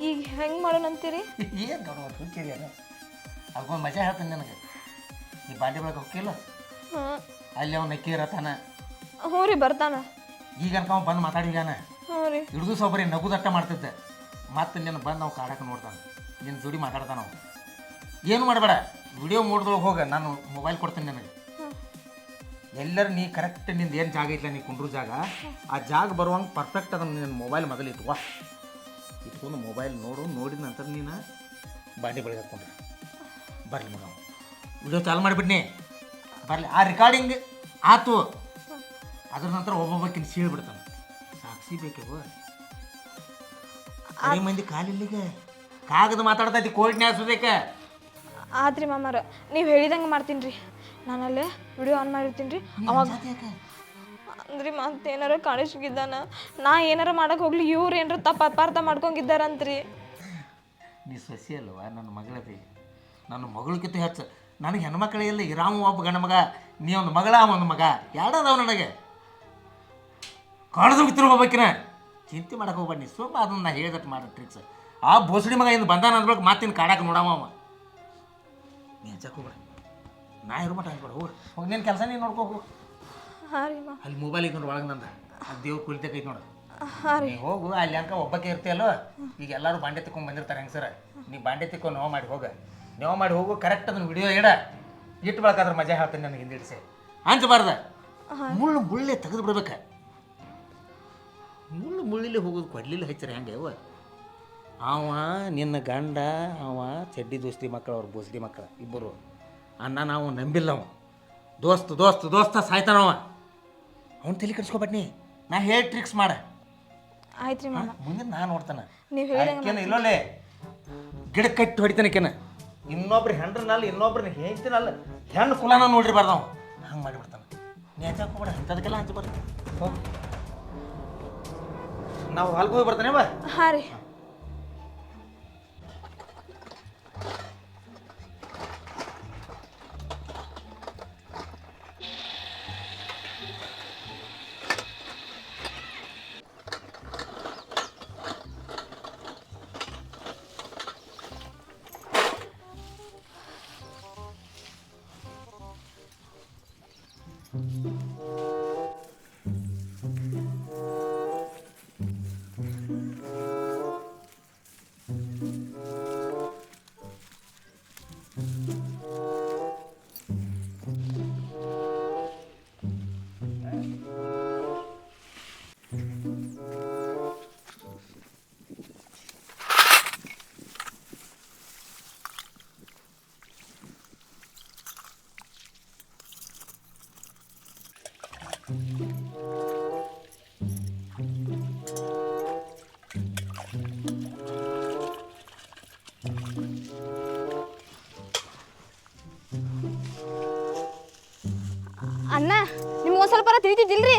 ಈಗ ಹೆಂಗೆ ಮಾಡೋಣ ಅಂತೀರಿ? ಏನು ಅದಕ್ಕೊಂದು ಮಜಾ ಹೇಳ್ತಾನೆ ನನಗೆ. ಈ ಬಾಂಡೆ ಬಳಕ ಹೋಗಿಲ್ಲ ಹಾಂ. ಅಲ್ಲಿ ಅವನ ನಕ್ಕಿ ಇರತ್ತಾನ. ಹ್ಞೂ ರೀ ಬರ್ತಾನ. ಈಗ ಅನ್ಕ ಅವ ಬಂದು ಮಾತಾಡಿದಾನ ಹ್ಞೂ ರೀ. ಹಿಡಿದು ಸೊಬ್ಬರಿ ನಗುದಟ್ಟ ಮಾಡ್ತಿದ್ದೆ. ಮತ್ತೆ ನಿನ್ನ ಬಂದು ನಾವು ಕಾಡಕ್ಕೆ ನೋಡ್ತಾನೆ. ನಿನ್ನ ಜೋಡಿ ಮಾತಾಡ್ತಾನ ಅವ ಏನು ಮಾಡಬೇಡ. ವಿಡಿಯೋ ಮೋಡ್ದೊಳಗೆ ಹೋಗ, ನಾನು ಮೊಬೈಲ್ ಕೊಡ್ತೇನೆ ನಿಮಗೆ ಎಲ್ಲರೂ ನೀ ಕರೆಕ್ಟ್ ನಿಂದು ಏನು ಜಾಗ ಐತ್ಲ ನೀ ಕುಂಡ್ರು ಜಾಗ, ಆ ಜಾಗ ಬರುವಂಗೆ ಪರ್ಫೆಕ್ಟ್ ಅದನ್ನು ನಿನ್ನ ಮೊಬೈಲ್ ಮೊದಲು ಇಟ್ಕೋ. ಇಟ್ಕೊಂಡು ಮೊಬೈಲ್ ನೋಡು, ನೋಡಿದ ನಂತರ ನೀನು ಬಾಂಡಿ ಬಳಿ ಹಾಕ್ಕೊಂಡ್ರೆ ಬರಲಿ ಮಗ. ವಿಡಿಯೋ ಚಾಲು ಮಾಡಿಬಿಡ್ನಿ ಬರಲಿ. ಆ ರೆಕಾರ್ಡಿಂಗ್ ಆತು. ಅದ್ರ ನಂತರ ಒಬ್ಬೊಬ್ಬಕ್ಕಿನ ಸೀಳ್ಬಿಡ್ತಾನೆ ಸಾಕ್ಷಿ ಬೇಕೇವ? ಅದೇ ಮಂದಿ ಕಾಲಿಲ್ಲಿಗೆ. ಕಾಗದ ಮಾತಾಡ್ತೈತಿ ಕೋರ್ಟ್ ನ್ಯಾಸೋದಕ್ಕೆ ಆತ್ರಿ ಮಾಮಾರ ನೀವು ಹೇಳಿದಂಗೆ ಮಾಡ್ತೀನಿ ರೀ. ನಾನಲ್ಲೇ ವಿಡಿಯೋ ಆನ್ ಮಾಡಿರ್ತೀನಿ ರೀ. ಅವಾಗ ಅಂದ್ರಿ ಮತ್ತೇನಾರ ಕಾಣಿಸ್ಗಿದ್ದಾನ ನಾ ಏನಾರ ಮಾಡಕ್ ಹೋಗ್ಲಿ ಇವ್ರು ಏನಾರ ತಪ್ಪ ಅಪಾರ್ಥ ಮಾಡ್ಕೊಂಡಿದ್ದಾರಂತ್ರಿ. ನೀ ಸಸಿ ಅಲ್ವ? ನನ್ನ ಮಗಳದಿ ನನ್ನ ಮಗಳಕ್ಕಿಂತ ಹೆಚ್ಚು ನನಗೆ ಹೆಣ್ಮಕ್ಳೇ ಇಲ್ಲ ಇರಾಮ ಒಬ್ಬ ಗಂಡ ಮಗ ನೀ ಒಂದು ಮಗಳ ಒಂದು ಮಗ. ಎರಡದಾವ ನನಗೆ? ಕಾಣದು ಹೋಗ್ಬೇಕಿನ? ಚಿಂತೆ ಮಾಡಕ್ಕೆ ಹೋಗ್ಬೇಡಿ ನೀ ಸುಮ್ಮ ಅದನ್ನ ನಾ ಹೇಳಿದಟ್ಟು ಮಾಡ್ರಿ ಟ್ರಿಕ್ಸ್ ಆ ಬೋಸಡಿ ಮಗ ಇಂದ ಬಂದಾನ ಅಂದ್ಬೇಕು ಮಾತಿನ ಕಾಡಕ್ಕೆ ನೋಡವ ನೀ ಹಚ್ಚಕ್ಕೆ ಹೋಗ್ಬೇಡ. ನಾ ಇರೋ ಮಟ್ಟ ಹಚ್ಬೇಡ ಹೋಗಿ ಹೋಗಿ ನಿನ್ನ ಕೆಲಸ ನೀನು ನೋಡ್ಕೋ ಹೋಗು. ಹಾಂ ರೀ ಮಾ ಅಲ್ಲಿ ಮೊಬೈಲ್ ಇಟ್ಕೊಂಡು ಒಳಗೆ ನಂದ. ಅದು ದೇವ್ರ ಕುಳಿತೈತಿ ನೋಡು. ಹಾಂ ರೀ. ನೀ ಹೋಗು ಅಲ್ಲಿ ಅಂಕ ಒಬ್ಬಕ್ಕೆ ಇರ್ತೀಯಲ್ಲೋ ಈಗ ಎಲ್ಲರೂ ಬಾಂಡೆ ತಿಕ್ಕೊಂಡು ಬಂದಿರ್ತಾರೆ ಹೆಂಗೆ ಸರ್? ನೀ ಬಾಂಡೆ ತಿಕ್ಕೊಂಡು ನೋವು ಮಾಡಿ ಹೋಗ. ನೋವು ಮಾಡಿ ಹೋಗು ಕರೆಕ್ಟ್ ಅದನ್ನ ವಿಡಿಯೋ ಇಡ. ಇಟ್ಟು ಬಳಕಾದ್ರೆ ಮಜಾ ಹೇಳ್ತೀನಿ ನನಗೆ ಹಿಂದಿಡಿಸಿ ಹಂಚಬಾರ್ದ ಮುಳ್ಳು ಮುಳ್ಳೆ ತೆಗೆದು ಬಿಡ್ಬೇಕು. ಮುಳ್ಳು ಮುಳ್ಳಿಲಿ ಹೋಗೋದು ಕೊಡ್ಲಿಲ್ಲ ಹಚ್ಚಾರ ಹೆಂಗೆ ಅವ ಅವ ನಿನ್ನ ಗಂಡ ಅವ ಚಡ್ಡಿ ದೋಸ್ತಿ ಮಕ್ಕಳು ಅವ್ರ ಬೋಸ್ಡಿ ಮಕ್ಕಳು ಇಬ್ಬರು. ಅನ್ನ ನಾವು ನಂಬಿಲ್ಲ ಅವ. ದೋಸ್ತ ದೋಸ್ತ ದೋಸ್ತ ಸಾಯ್ತಾನವ ಅವ್ನು ತಲೆ ಕೆಡ್ಸ್ಕೊಬೇಡ್ನಿ ನಾ. ಹೇಳಿ ಟ್ರಿಕ್ಸ್ ಮಾಡ. ಆಯ್ತು ರೀ ಮಾಮ. ಮುಂದೆ ನಾನು ನೋಡ್ತಾನೆ ನೀವು ಹೇಳಿದಂಗೆ ಇಲ್ಲೋಲೆ. ಗಿಡ ಕಟ್ಟಿ ಹೊಡಿತಾನೆ ಕೆನ. ಇನ್ನೊಬ್ರು ಹೆಂಡ್ರನಲ್ಲ ಇನ್ನೊಬ್ರನ್ನ ಹೇಳ್ತೀನಲ್ಲ ಹೆಣ್ಣು ಕುಲನ ನೋಡ್ರಿ ಬರ್ದವ ಹಂಗೆ ಮಾಡಿಬಿಡ್ತಾನೆ. ನೀ ಹಂಚಕ್ಕೆ ಅಂಥದಕ್ಕೆಲ್ಲ ಹಂಚ ನಾವು ಹೊಲ್ಗೆ ಹೋಗಿ ಬರ್ತಾನೆ ಬಾ. ಹಾಂ ರೀ. ಒಂದು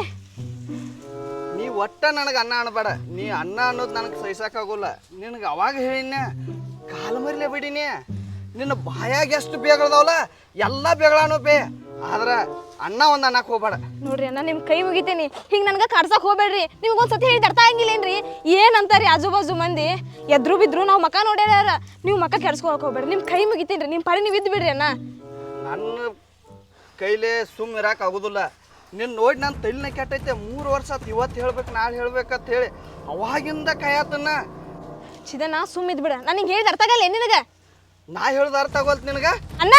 ನೀ ಒಟ್ಟ ನನಗೆ ಅನ್ನ ಅನ್ಬೇಡ. ನೀ ಅನ್ನ ಅನ್ನೋದು ನನಗೆ ಸಹಿಸಕ್ಕಾಗೋಲ್ಲ ನಿನಗೆ ಅವಾಗ ಹೇಳಿನ ಕಾಲು ಮರಿಲೇ ಬಿಡಿನಿ. ನಿನ್ನ ಬಾಯಾಗ ಎಷ್ಟು ಬೇಗಳದವಲ್ಲ ಎಲ್ಲ ಬೇಗಳಾನು ಬೇ. ಆದ್ರೆ ಅನ್ನ ಒಂದು ಅನ್ನಕ್ಕೆ ಹೋಗ್ಬೇಡ. ನೋಡ್ರಿ ಅಣ್ಣ ನಿಮ್ಮ ಕೈ ಮುಗಿತೇನಿ. ಹಿಂಗೆ ನನಗೆ ಕಾಡ್ಸಕ್ ಹೋಗ್ಬೇಡ್ರಿ. ನಿಮ್ಗೆ ಒಂದ್ ಸತಿ ಹೇಳಿದ ಅರ್ಥ ಆಗಿಲ್ಲೇನ್ರಿ? ಏನ್ ಅಂತಾರಿ ಆಜು ಬಾಜು ಮಂದಿ? ಎದ್ರು ಬಿದ್ರು ನಾವು ಮಕ ನೋಡ್ಯಾರ. ನೀವು ಮಕ ಕೆಡ್ಸ್ಕೊಳಕ್ ಹೋಗ್ಬೇಡ್ರಿ. ನಿಮ್ಮ ಕೈ ಮುಗಿತೇನ್ರಿ. ನಿಮ್ಮ ಪಾಡಿ ನೀವು ಇದ್ದು ಬಿಡ್ರಿ ಅಣ್ಣ. ನನ್ನ ಕೈಲೇ ಸುಮ್ಮ ಇರಕ್ಕೆ ಆಗೋದಿಲ್ಲ. ನಿನ್ನ ನೋಡಿ ನನ್ನ ತಲೆನ ಕೆಟ್ಟೈತೆ ಮೂರು ವರ್ಷ ಆತು ಇವತ್ತು ಹೇಳ್ಬೇಕು ನಾಳೆ ಹೇಳ್ಬೇಕಂತ ಹೇಳಿ ಅವಾಗಿಂದ ಕಾಯತನ. ಚಿದನ ಸುಮ್ಮಿದ್ ಬಿಡ. ನನಗೆ ಹೇಳಿದ ಅರ್ಥ ಆಗಲ್ಲ ನಿನಗ? ನಾ ಹೇಳ್ದ ಅರ್ಥ ಆಗೋಲ್ತು ನಿನಗೆ? ಅಣ್ಣ!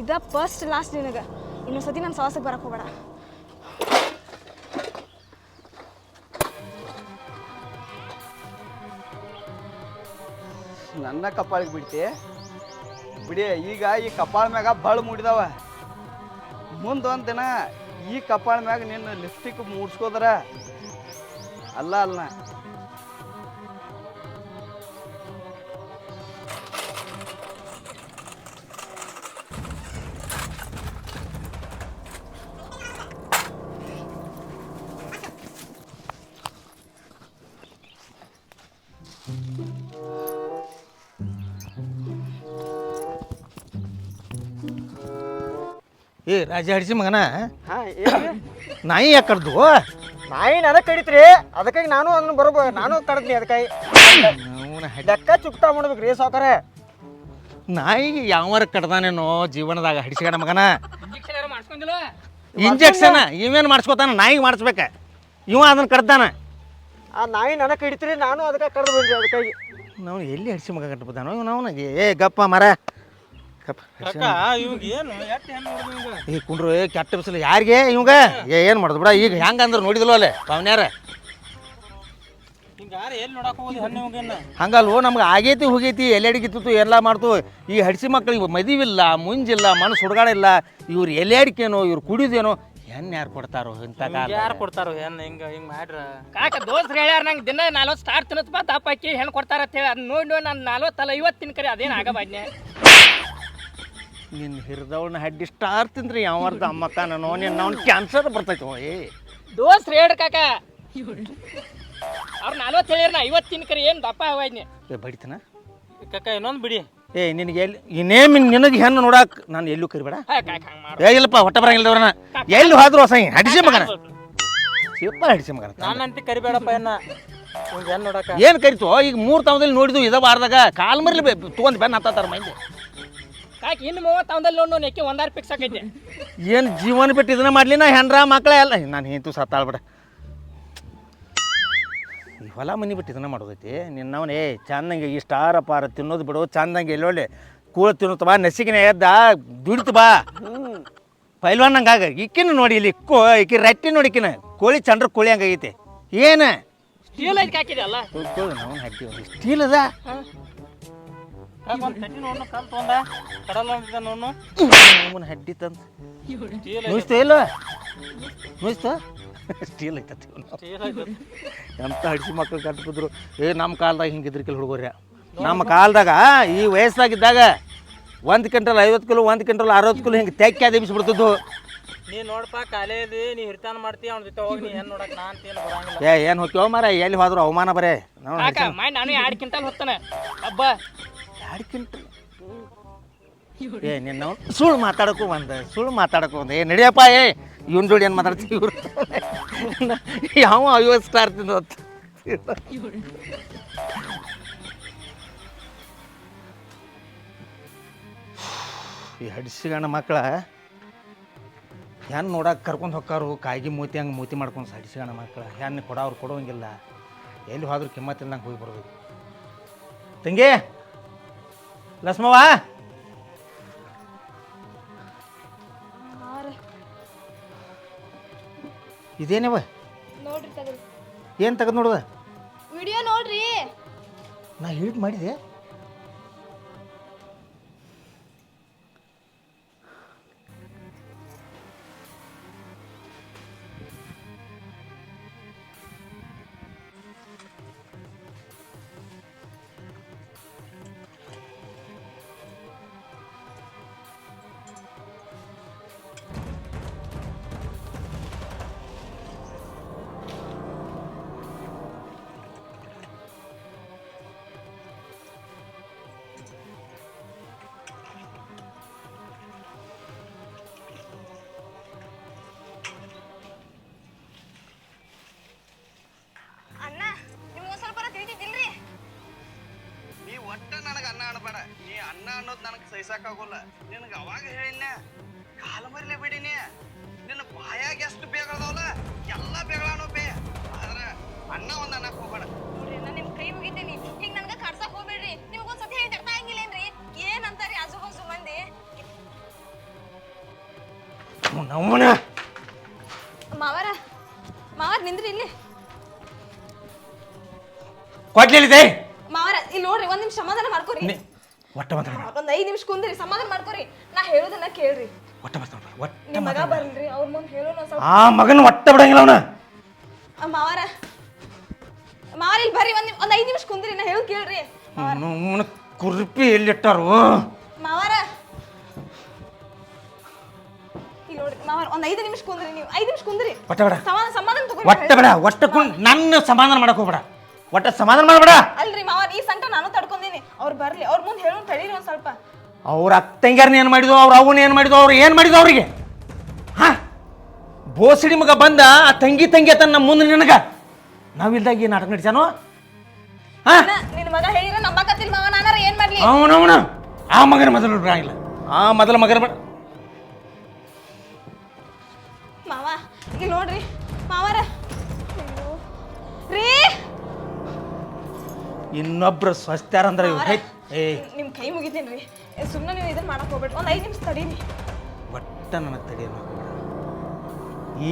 ಇದ ಫಸ್ಟ್ ಲಾಸ್ಟ್ ನಿನಗ. ಇನ್ನೊಂದು ಸತಿ ನನ್ನ ಸವಾಸಕ್ಕೆ ಬರಕ್ ಹೋಗಬೇಡ. ನನ್ನ ಕಪಾಳಿಗೆ ಬಿಡ್ತಿ. ಬಿಡಿ ಈಗ ಈ ಕಪಾಳ ಮ್ಯಾಗ ಬಳ ಮೂಡಿದಾವ. ಮುಂದೆ ಒಂದು ದಿನ ಈ ಕಪಾಳ ಮ್ಯಾಗ ನಿನ್ನ ಲಿಪ್ಸ್ಟಿಕ್ ಮೂಡ್ಸ್ಕೋದ್ರ? ಅಲ್ಲ ಅಲ್ಲ. ಏ ರಾಜ ಹಡಿಸಿ ಮಗನ? ಹಾಂ ನಾಯಿ ಯಾಕೆ ಕಡ್ದು ನಾಯಿ ನನಗೆ ಕಡಿತ್ರಿ. ಅದಕ್ಕಾಗಿ ನಾನು ಅದನ್ನ ಬರೋಬ ನಾನು ಕಡ್ದ್ನಿ ಅದಕ್ಕಾಗಿ. ಲೆಕ್ಕ ಚುಕ್ತಾ ಮಾಡ್ಬೇಕ್ರಿ ಸಾವುಕಾರ. ನಾಯಿ ಯಾವಾರ ಕಡ್ದಾನೇನೋ ಜೀವನದಾಗ ಹಡಿಸಿಗಡ ಮಗನ? ಇಂಜೆಕ್ಷನ್ ಇವೇನು ಮಾಡಿಸ್ಕೊತಾನ? ನಾಯಿಗೆ ಮಾಡಿಸ್ಬೇಕ. ಇವ ಅದನ್ನ ಕಡ್ದಾನ. ಆ ನಾಯಿ ನನಗೆ ಕಡಿತ್ರಿ ನಾನು ಅದಕ್ಕೆ ಕಡ್ದು ಬಂದ್ರಿ ಅದಕ್ಕಾಗಿ. ನಾವು ಎಲ್ಲಿ ಹಡಿಸಿ ಮಗ ಕಟ್ಬೋದಾನೋ ಇವ್ ನಾವು ಏ ಗಪ್ಪ ಮರ. ಕಾಕ ಇವಾಗ ಏನು? ಎಟ್ಟು ಹೆಣ್ಣು ನೋಡಿದ್ವಿ ಈಗ ಈ ಕುಂಡ್ರು ಏ ಕೆಟ್ಟ ಬಿಸಿಲು. ಯಾರಿಗೆ? ಇವಂಗ? ಏ ಏನು ಮಾಡೋದು ಬಿಡ? ಈಗ ಹೆಂಗೆ ಅಂದ್ರೆ ನೋಡಿದ್ಲು ಅಲ್ಲೇ ಪಾವನ್ಯಾರ. ಹಿಂಗ ಯಾರು ಎಲ್ಲಿ ನೋಡಕ್ ಹೋಗೋದು ಹೆಣ್ಣು ಹೋಗಿನ್ನ ಹಂಗಲ್ವೋ ನಮ್ಗೆ ಆಗೈತಿ ಹೋಗೈತಿ ಎಲ್ಲೆಡಿಗಿತ್ತು ಎಲ್ಲ ಮಾಡ್ತು. ಈ ಹಡಿಸಿ ಮಕ್ಕಳಿಗೆ ಮದಿವಿಲ್ಲ ಮುಂಜಿಲ್ಲ ಮನಸ್ಸು ಹುಡುಗಾಡಿಲ್ಲ ಇವ್ರು ಎಲ್ಲೆಡಿಕೇನೋ ಇವ್ರು ಕುಡಿದೇನೋ ಹೆಣ್ಣು ಯಾರು ಕೊಡ್ತಾರೋ ಇಂಥ ಕಾಲ. ಯಾರು ಕೊಡ್ತಾರೋ ಹೆಣ್ಣು ಹಿಂಗೆ ಹಿಂಗ ಮಾಡ್ರ? ಕಾಕ ದೋಸ್ತ್ರು ಹೇಳ್ಯಾರ ನಂಗೆ ದಿನ ನಲ್ವತ್ತು ಸ್ಟಾರ್ ತಿನ್ನತ್ ಬಾ ದಪ್ಪ ಹಾಕಿ ಹೆಣ್ಣು ಕೊಡ್ತಾರ ಅಂತ ಹೇಳಿ. ಅದ್ ನೋಡಿ ನೋಡಿ ನಾನು ನಲ್ವತ್ತಲ್ಲ ಐವತ್ತು ತಿನ್ಕರಿ ಅದೇನು ಆಗಬಾದ್ನೆ ನಿನ್ನ ಹಿರಿದವಳನ್ನ ಹಡ್ಡಿ ಸ್ಟಾರ್ ತಿಂದ್ರಿ ಯಾವರ್ದ ಅಮ್ಮಕ್ಕ ನಾನು ನಿನ್ನ ಅವ್ನು ಕ್ಯಾನ್ಸರ್ ಬರ್ತೈತೆ ಓ ಏ. ದೋಸ್ತ್ರು ಹೇಳ್ರಿ ಕಾಕ. ಅವ್ರು ನಲ್ವತ್ತು ಹೇಳಿರ ನಾ ಐವತ್ತು ತಿನ್ಕರಿ ಏನು ದಪ್ಪ ಏ ಬಡಿತನ ಕಾಕ ಇನ್ನೊಂದು ಬಿಡಿ. ಏ ನಿನಗೆ ಎಲ್ಲಿ ಇನ್ನೇ ನಿನಗೆ ಹೆಣ್ಣು ನೋಡಕ್ ನಾನು ಎಲ್ಲೂ ಕರಿಬೇಡ. ಹಾಂ ಕಾಕ ಹಂಗೆ ಮಾಡು. ಏ ಇಲ್ಲಪ್ಪ ಹೊಟ್ಟೆ ಬರಂಗಿಲ್ಲದವ್ರನ್ನ ಎಲ್ಲಿ ಹೋದ್ರು ಹೊಸ ಹಡಿಸಿ ಮಗನ. ಸಿಪ್ಪ ಹಡಿಸಿ ಮಗನ ನಾನಂತ ಕರಿಬೇಡಪ್ಪ ಏನ ಹಿಂಗ ಹೆಣ್ಣು ನೋಡಕ. ಏನು ಕರಿತು? ಈಗ ಮೂರು ತಾವದಲ್ಲಿ ನೋಡಿದ್ವು ಇದ ಬಾರ್ದಾಗ ಕಾಲ್ ಮರ್ಲಿ ತಗೊಂಡ್ ಬೆನ್ನ ಹತ್ತಾರ ಮಂದಿ. ಕಾಕ ಇನ್ನು ಮೂವತ್ತು ಅವದಲ್ಲಿ ನೋಡಿ ನೆಕ್ಕಿ ಒಂದಾರು ಫಿಕ್ಸ್ ಆಗೈತೆ. ಏನು ಜೀವನ ಬಿಟ್ಟು ಇದನ್ನ ಮಾಡ್ಲಿ ನಾ ಹೆಂಡ್ರ ಮಕ್ಕಳೇ ಅಲ್ಲ. ನಾನು ಹಿಂತು ಸತ್ತಾಳ ಬಿಡ ಈ ಹೊಲ ಮನಿ ಬಿಟ್ಟು ಇದನ್ನ ಮಾಡೋದೈತಿ. ನಿನ್ನವನ್ ಏ ಚಂದಂಗೆ ಇಷ್ಟು ಆರ ಪಾರ ತಿನ್ನೋದು ಬಿಡು ಚಂದಂಗೆ ಎಲ್ಲೊಳ್ಳೆ ಕೂಳ ತಿನ್ನುತ್ತ ಬಾ ನಸಿಗಿನ ಎದ್ದ ದುಡಿತು ಬಾ. ಪೈಲ್ವಾನ್ ಹಂಗಾಗ ಇಕ್ಕಿನ ನೋಡಿ ಇಲ್ಲಿ ಕೋ ಇಕ್ಕಿ ರಟ್ಟಿ ನೋಡಿ ಇಕ್ಕಿನ. ಕೋಳಿ ಚಂದ್ರ ಕೋಳಿ ಹಂಗಾಗೈತಿ ಏನು? ಸ್ಟೀಲ್ ಐದು ಹಾಕಿದೆ ಅಲ್ಲ ಸ್ಟೀಲ್ ಅದ? ಅವನ ಹಡ್ಡಿ ತಂದು. ನೋಯ್ತು ಇಲ್ಲ ನೋಯ್ತು ಸ್ಟೀಲ್ ಐತತಿ ಎಂತ ಹಡಿಸಿ ಮಕ್ಳು ಕಟ್ಬಿದ್ರು ಏ ನಮ್ಮ ಕಾಲದಾಗ ಹಿಂಗಿದ್ರಿ ಕೆಲ ಹುಡುಗರ್ಯ? ನಮ್ಮ ಕಾಲದಾಗ ಈ ವಯಸ್ಸಾಗಿದ್ದಾಗ ಒಂದು ಕ್ವಿಂಟಲ್ ಐವತ್ತು ಕಿಲೋ ಒಂದು ಕ್ವಿಂಟಲ್ ಅರವತ್ತು ಕಿಲೋ ಹಿಂಗೆ ತೆಕ್ಕಿ ಅದಿಬಿಸ್ಬಿಡ್ತಿದ್ವು ನೀ ನೋಡಪ್ಪ ಕಾಲೇದಿ ನೀ ಹಿರ್ತಾನ ಮಾಡ್ತಿ ಅವ್ನ ಜೊತೆ ಹೋಗಿ ನೀ ಏನು ನೋಡಕ್ ನಾನು ಅಂತೇನು ಬರಂಗಿಲ್ಲ. ಏ ಏನು ಹೋಗ್ಯವ ಮರ ಎಲ್ಲಿ ಹೋದ್ರು ಅವಮಾನ ಬರೇ. ಕಾಕ ನಾನು ಎರಡು ಕಿಂಟಲ್ ಹೋಗ್ತಾನೆ ಹಬ್ಬ ಎರಡು ಕ್ವಿಂಟಲ್ ಏ ನಿನ್ನ ಸುಳ್ಳು ಮಾತಾಡಕ್ಕೂ ಒಂದು ಸುಳ್ಳು ಮಾತಾಡಕ್ಕೂ ಒಂದು ಏ ನಡಿಯಪ್ಪ ಏ ಇವನ್ ಜೋಡಿ ಏನು ಮಾತಾಡ್ತೀವಿ ಇವ್ರು? ಯಾವ ಐವತ್ತು ಸ್ಟಾರ್ ತಿಂದು ಈ ಹಡ್ಸಿಗಣ್ಣ ಮಕ್ಕಳ ಹೆಣ್ಣು ನೋಡಕ್ಕೆ ಕರ್ಕೊಂಡು ಹೊಕ್ಕಾರು ಕಾಯಿಗೆ ಮೂತಿ ಹಂಗೆ ಮೂತಿ ಮಾಡ್ಕೊಂಡು ಹಡ್ಸಿಗಣ್ಣ ಮಕ್ಕಳ ಹೆಣ್ಣು ಕೊಡೋರು ಕೊಡೋಂಗಿಲ್ಲ. ಎಲ್ಲಿ ಹೋದ್ರೂ ಕಿಮ್ಮತ್ತಿಲ್ದಂಗೆ ಹೋಗಿ ಬರ್ಬೇಕು. ತಂಗಿ! ಲಕ್ಷ್ಮವ್ವ? ಇದೇನವ? ನೋಡ್ರಿ ತಗದ್ ಏನು ತೆಗೆದು ನೋಡುದ? ವಿಡಿಯೋ ನೋಡ್ರಿ. ನಾ ಹೀಟ್ ಮಾಡಿದೆ. ಅನ್ನೋದು ನನಗೆ ಅವಾಗ ಹೇಳಿನ ಕಾಲ ಮರಿಲೆ ಬಿಡಿನಿ. ನಿನ್ನ ಬಾಯಾಗ ಎಷ್ಟು ಬೇಗಳದಾವಲ್ಲ ಎಲ್ಲ ಬೇಗಳಾನೋ ಬೇ. ಆದ್ರೆ ಅಣ್ಣ ಒಂದು ಅನ್ನಕ್ಕೆ ಹೋಗ್ಬೇಡ. ನೋಡ್ರಿ ನಾನು ನಿಮ್ಮ ಕೈ ಮುಗಿತೀನಿ. ಹಿಂಗೆ ನನಗೆ ಕಡ್ಸಕ್ ಹೋಗ್ಬೇಡ್ರಿ. ನಿಮ್ಗೊಂದು ಸತಿ ಹೇಳಿ ಅರ್ಥ ಆಗಿಲ್ಲೇನ್ರಿ ಅಂತಾರಿ ಆಜು ಬಾಜು ಮಂದಿ? ನಮ್ಮನ. ಮಾವರ ಮಾವರ್ ನಿಂದ್ರಿ ಇಲ್ಲಿ. ಕೊಡ್ಲಿದೆ ಮಾವರ ಇಲ್ಲಿ ನೋಡ್ರಿ ಒಂದ್ ನಿಮಿಷ ಸಮಾಧಾನ ಮಾಡ್ಕೊರಿ. ಒಟ್ಟ ಮಾತಾಡ ಒಂದ್ ಐದ್ ನಿಮಿಷ ಕುಂದ್ರಿ ಸಮಾಧಾನ ಮಾಡ್ಕೊರಿ. ನಾ ಹೇಳೋದನ್ನ ಕೇಳ್ರಿ. ಒಟ್ಟ ಮಾತಾಡ ಒಟ್ಟ ನಿಮ್ ಮಗ ಬರ್ಲ್ರಿ ಅವ್ರ ಮುಂದೆ ಹೇಳೋಣ ಸ್ವಲ್ಪ ಆ ಮಗನ ಒಟ್ಟ ಬಿಡಂಗಿಲ್ಲ ಅವನ. ಆ, ಮಾವರ. ಮಾವರ ಇಲ್ಲಿ ಬರ್ರಿ ಒಂದ್ ನಿಮ್- ಒಂದ್ ಐದ್ ನಿಮಿಷ ಕುಂದ್ರಿ ನಾ ಹೇಳೋದ್ ಕೇಳ್ರಿ. ಅವನ ಕುರ್ಪಿ ಎಲ್ಲಿಟ್ಟಾರು? ಮಾವರ. ಇಲ್ಲಿ ನೋಡ್ರಿ ಮಾವರ ಒಂದ್ ಐದು ನಿಮಿಷ ಕುಂದ್ರಿ ನೀವು. ಐದ್ ನಿಮಿಷ ಕುಂದ್ರಿ. ಒಟ್ಟ ಬೇಡ. ಸಮಾಧಾನ ಸಮಾಧಾನ ಒಟ್ಟ ಬೇಡ ಒಟ್ಟ ಕುಂಡ್ ನನ್ನ ಸಮಾಧಾನ ಮಾಡಕ್ ಹೋಗ್ಬೇಡ. ಒಟ್ಟ ಸಮಾಧಾನ ಮಾಡಬೇಡ. ಅಲ್ರಿ ಮಾವ ಈ ಸಂಕಟ ನಾನು ತಡ್ಕೊಂಡೀನಿ ಅವ್ರು ಬರ್ಲಿ. ಅವ್ರ ಮುಂದೆ ಹೇಳೋಣ ತಡೀರಿ ಒಂದ್ ಸ್ವಲ್ಪ. ಅವ್ರ ಅತ್ತಂಗ್ಯಾರನ್ನ ಏನು ಮಾಡಿದ್ವು ಅವ್ರ ಅವನ್ನ ಏನು ಮಾಡಿದ್ವು ಅವ್ರು ಏನು ಮಾಡಿದ್ವು ಅವ್ರಿಗೆ? ಹಾ? ಬೋಸಡಿ ಮಗ ಬಂದ ಆ ತಂಗಿ ತಂಗಿ ತನ್ನ ನಮ್ಮ ಮುಂದೆ ನಿನಗ. ನಾವಿಲ್ದಾಗ ಈ ನಾಟಕ ನಡಿಸ್ಯಾನು ಹಾ? ನಿನ್ನ ನಿನ್ ಮಗ ಮಾವ ನಾನಾರ ಏನ್ ಮಾಡ್ಲಿ? ಅವನವನ? ಆ ಮಗನ ಮೊದಲು ಆಗಿಲ್ಲ. ಆ ಮೊದಲ ಮಗನ ಬಿಡ ಮಾವ ಇಲ್ಲಿ ನೋಡ್ರಿ. ಮಾವರ. ಅಯ್ಯೋ. ರೀ! ಇನ್ನೊಬ್ರು ಸ್ವಸ್ಥ್ಯಾರ ಅಂದ್ರೆ ಇವ್ರು. ಹೇ ಏಯ್ ನಿಮ್ಮ ಕೈ ಮುಗಿತೀನಿ ರೀ. ಸುಮ್ಮನೆ ನೀವು ಇದನ್ನ ಮಾಡಕ್ಕೆ ಹೋಗ್ಬೇಡಿ ಒಂದು ಐದು ನಿಮಿಷ ತಡೀರಿ. ಒಟ್ಟ ನನಗೆ ತಡೆಯೋದು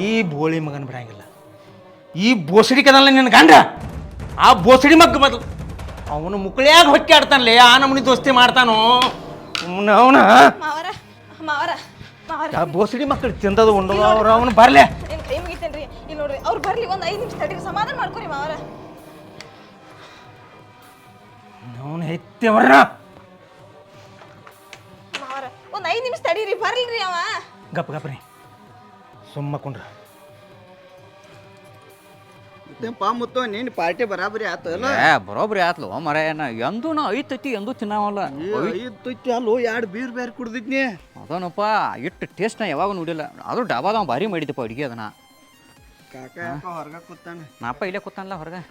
ಈ ಬೋಳಿ ಮಗನ ಬಿಡಂಗಿಲ್ಲ. ಈ ಬೋಸಡಿ ಕದಲ್ಲ ನಿನ್ನ ಗಂಡ? ಆ ಬೋಸಡಿ ಮಗ್ಗ ಬದಲು ಅವನು ಮುಕ್ಕಳಿಯಾಗಿ ಹೊಕ್ಕಿ ಆಡ್ತಾನಲ್ಲ ಆ ನಮೂನಿ ದೋಸ್ತಿ ಮಾಡ್ತಾನೋ? ಅವನ ಮಾವರ ಮಾವರ ಮಾವರ. ಆ ಬೋಸಡಿ ಮಕ್ಕಳು ತಿಂದದು ಉಂಡದು ಅವ್ರು ಅವನು ಬರಲೇ. ನಿಮ್ಮ ಕೈ ಮುಗಿತೇನ್ರಿ ಇಲ್ಲಿ ನೋಡ್ರಿ ಅವ್ರು ಬರ್ಲಿ ಒಂದು ಐದು ನಿಮಿಷ ತಡೀರಿ. ಸಮಾಧಾನ ಮಾಡ್ಕೊರಿ ಮಾವರ. ಅವನು ಹೆತ್ತೇವ್ರ ಮಾವರ ಒಂದು ಐದು ನಿಮಿಷ ತಡೀರಿ ಬರ್ಲಿ ರೀ ಅವ ಗಪ್ ಗಪ್ರಿ ಸುಮ್ಮ ಕುಂಡ್ರ. ಮತ್ತೇನಪ್ಪ ಮುತ್ತು ನೀನು ಪಾರ್ಟಿ ಬರಾಬರಿ ಆತು ಅಲ್ಲ? ಏ ಬರೋಬ್ರಿ ಆತ್ಲು ಮರ ಏನ ಎಂದೂ ನಾ ಐತೈತಿ ಎಂದೂ ತಿನ್ನಾವಲ್ಲ. ಐತಿ ಅಲ್ಲೋ ಎರಡು ಬೀರ್ ಬೇರೆ ಕುಡ್ದಿದ್ನಿ. ಅದನಪ್ಪ ಇಟ್ಟು ಟೇಸ್ಟ್ ನಾ ಯಾವಾಗ ನೋಡಿಲ್ಲ. ಅದು ಡಾಬಾದ ಭಾರಿ ಮಾಡಿದ್ದಪ್ಪ ಅಡುಗೆ ಅದನ್ನ. ಕಾಕ ಹೊರಗ ಕೂತಾನೆ. ನಾಪ ಇಲ್ಲೇ ಕೂತಾನಲ್ಲ ಹೊರಗೆ.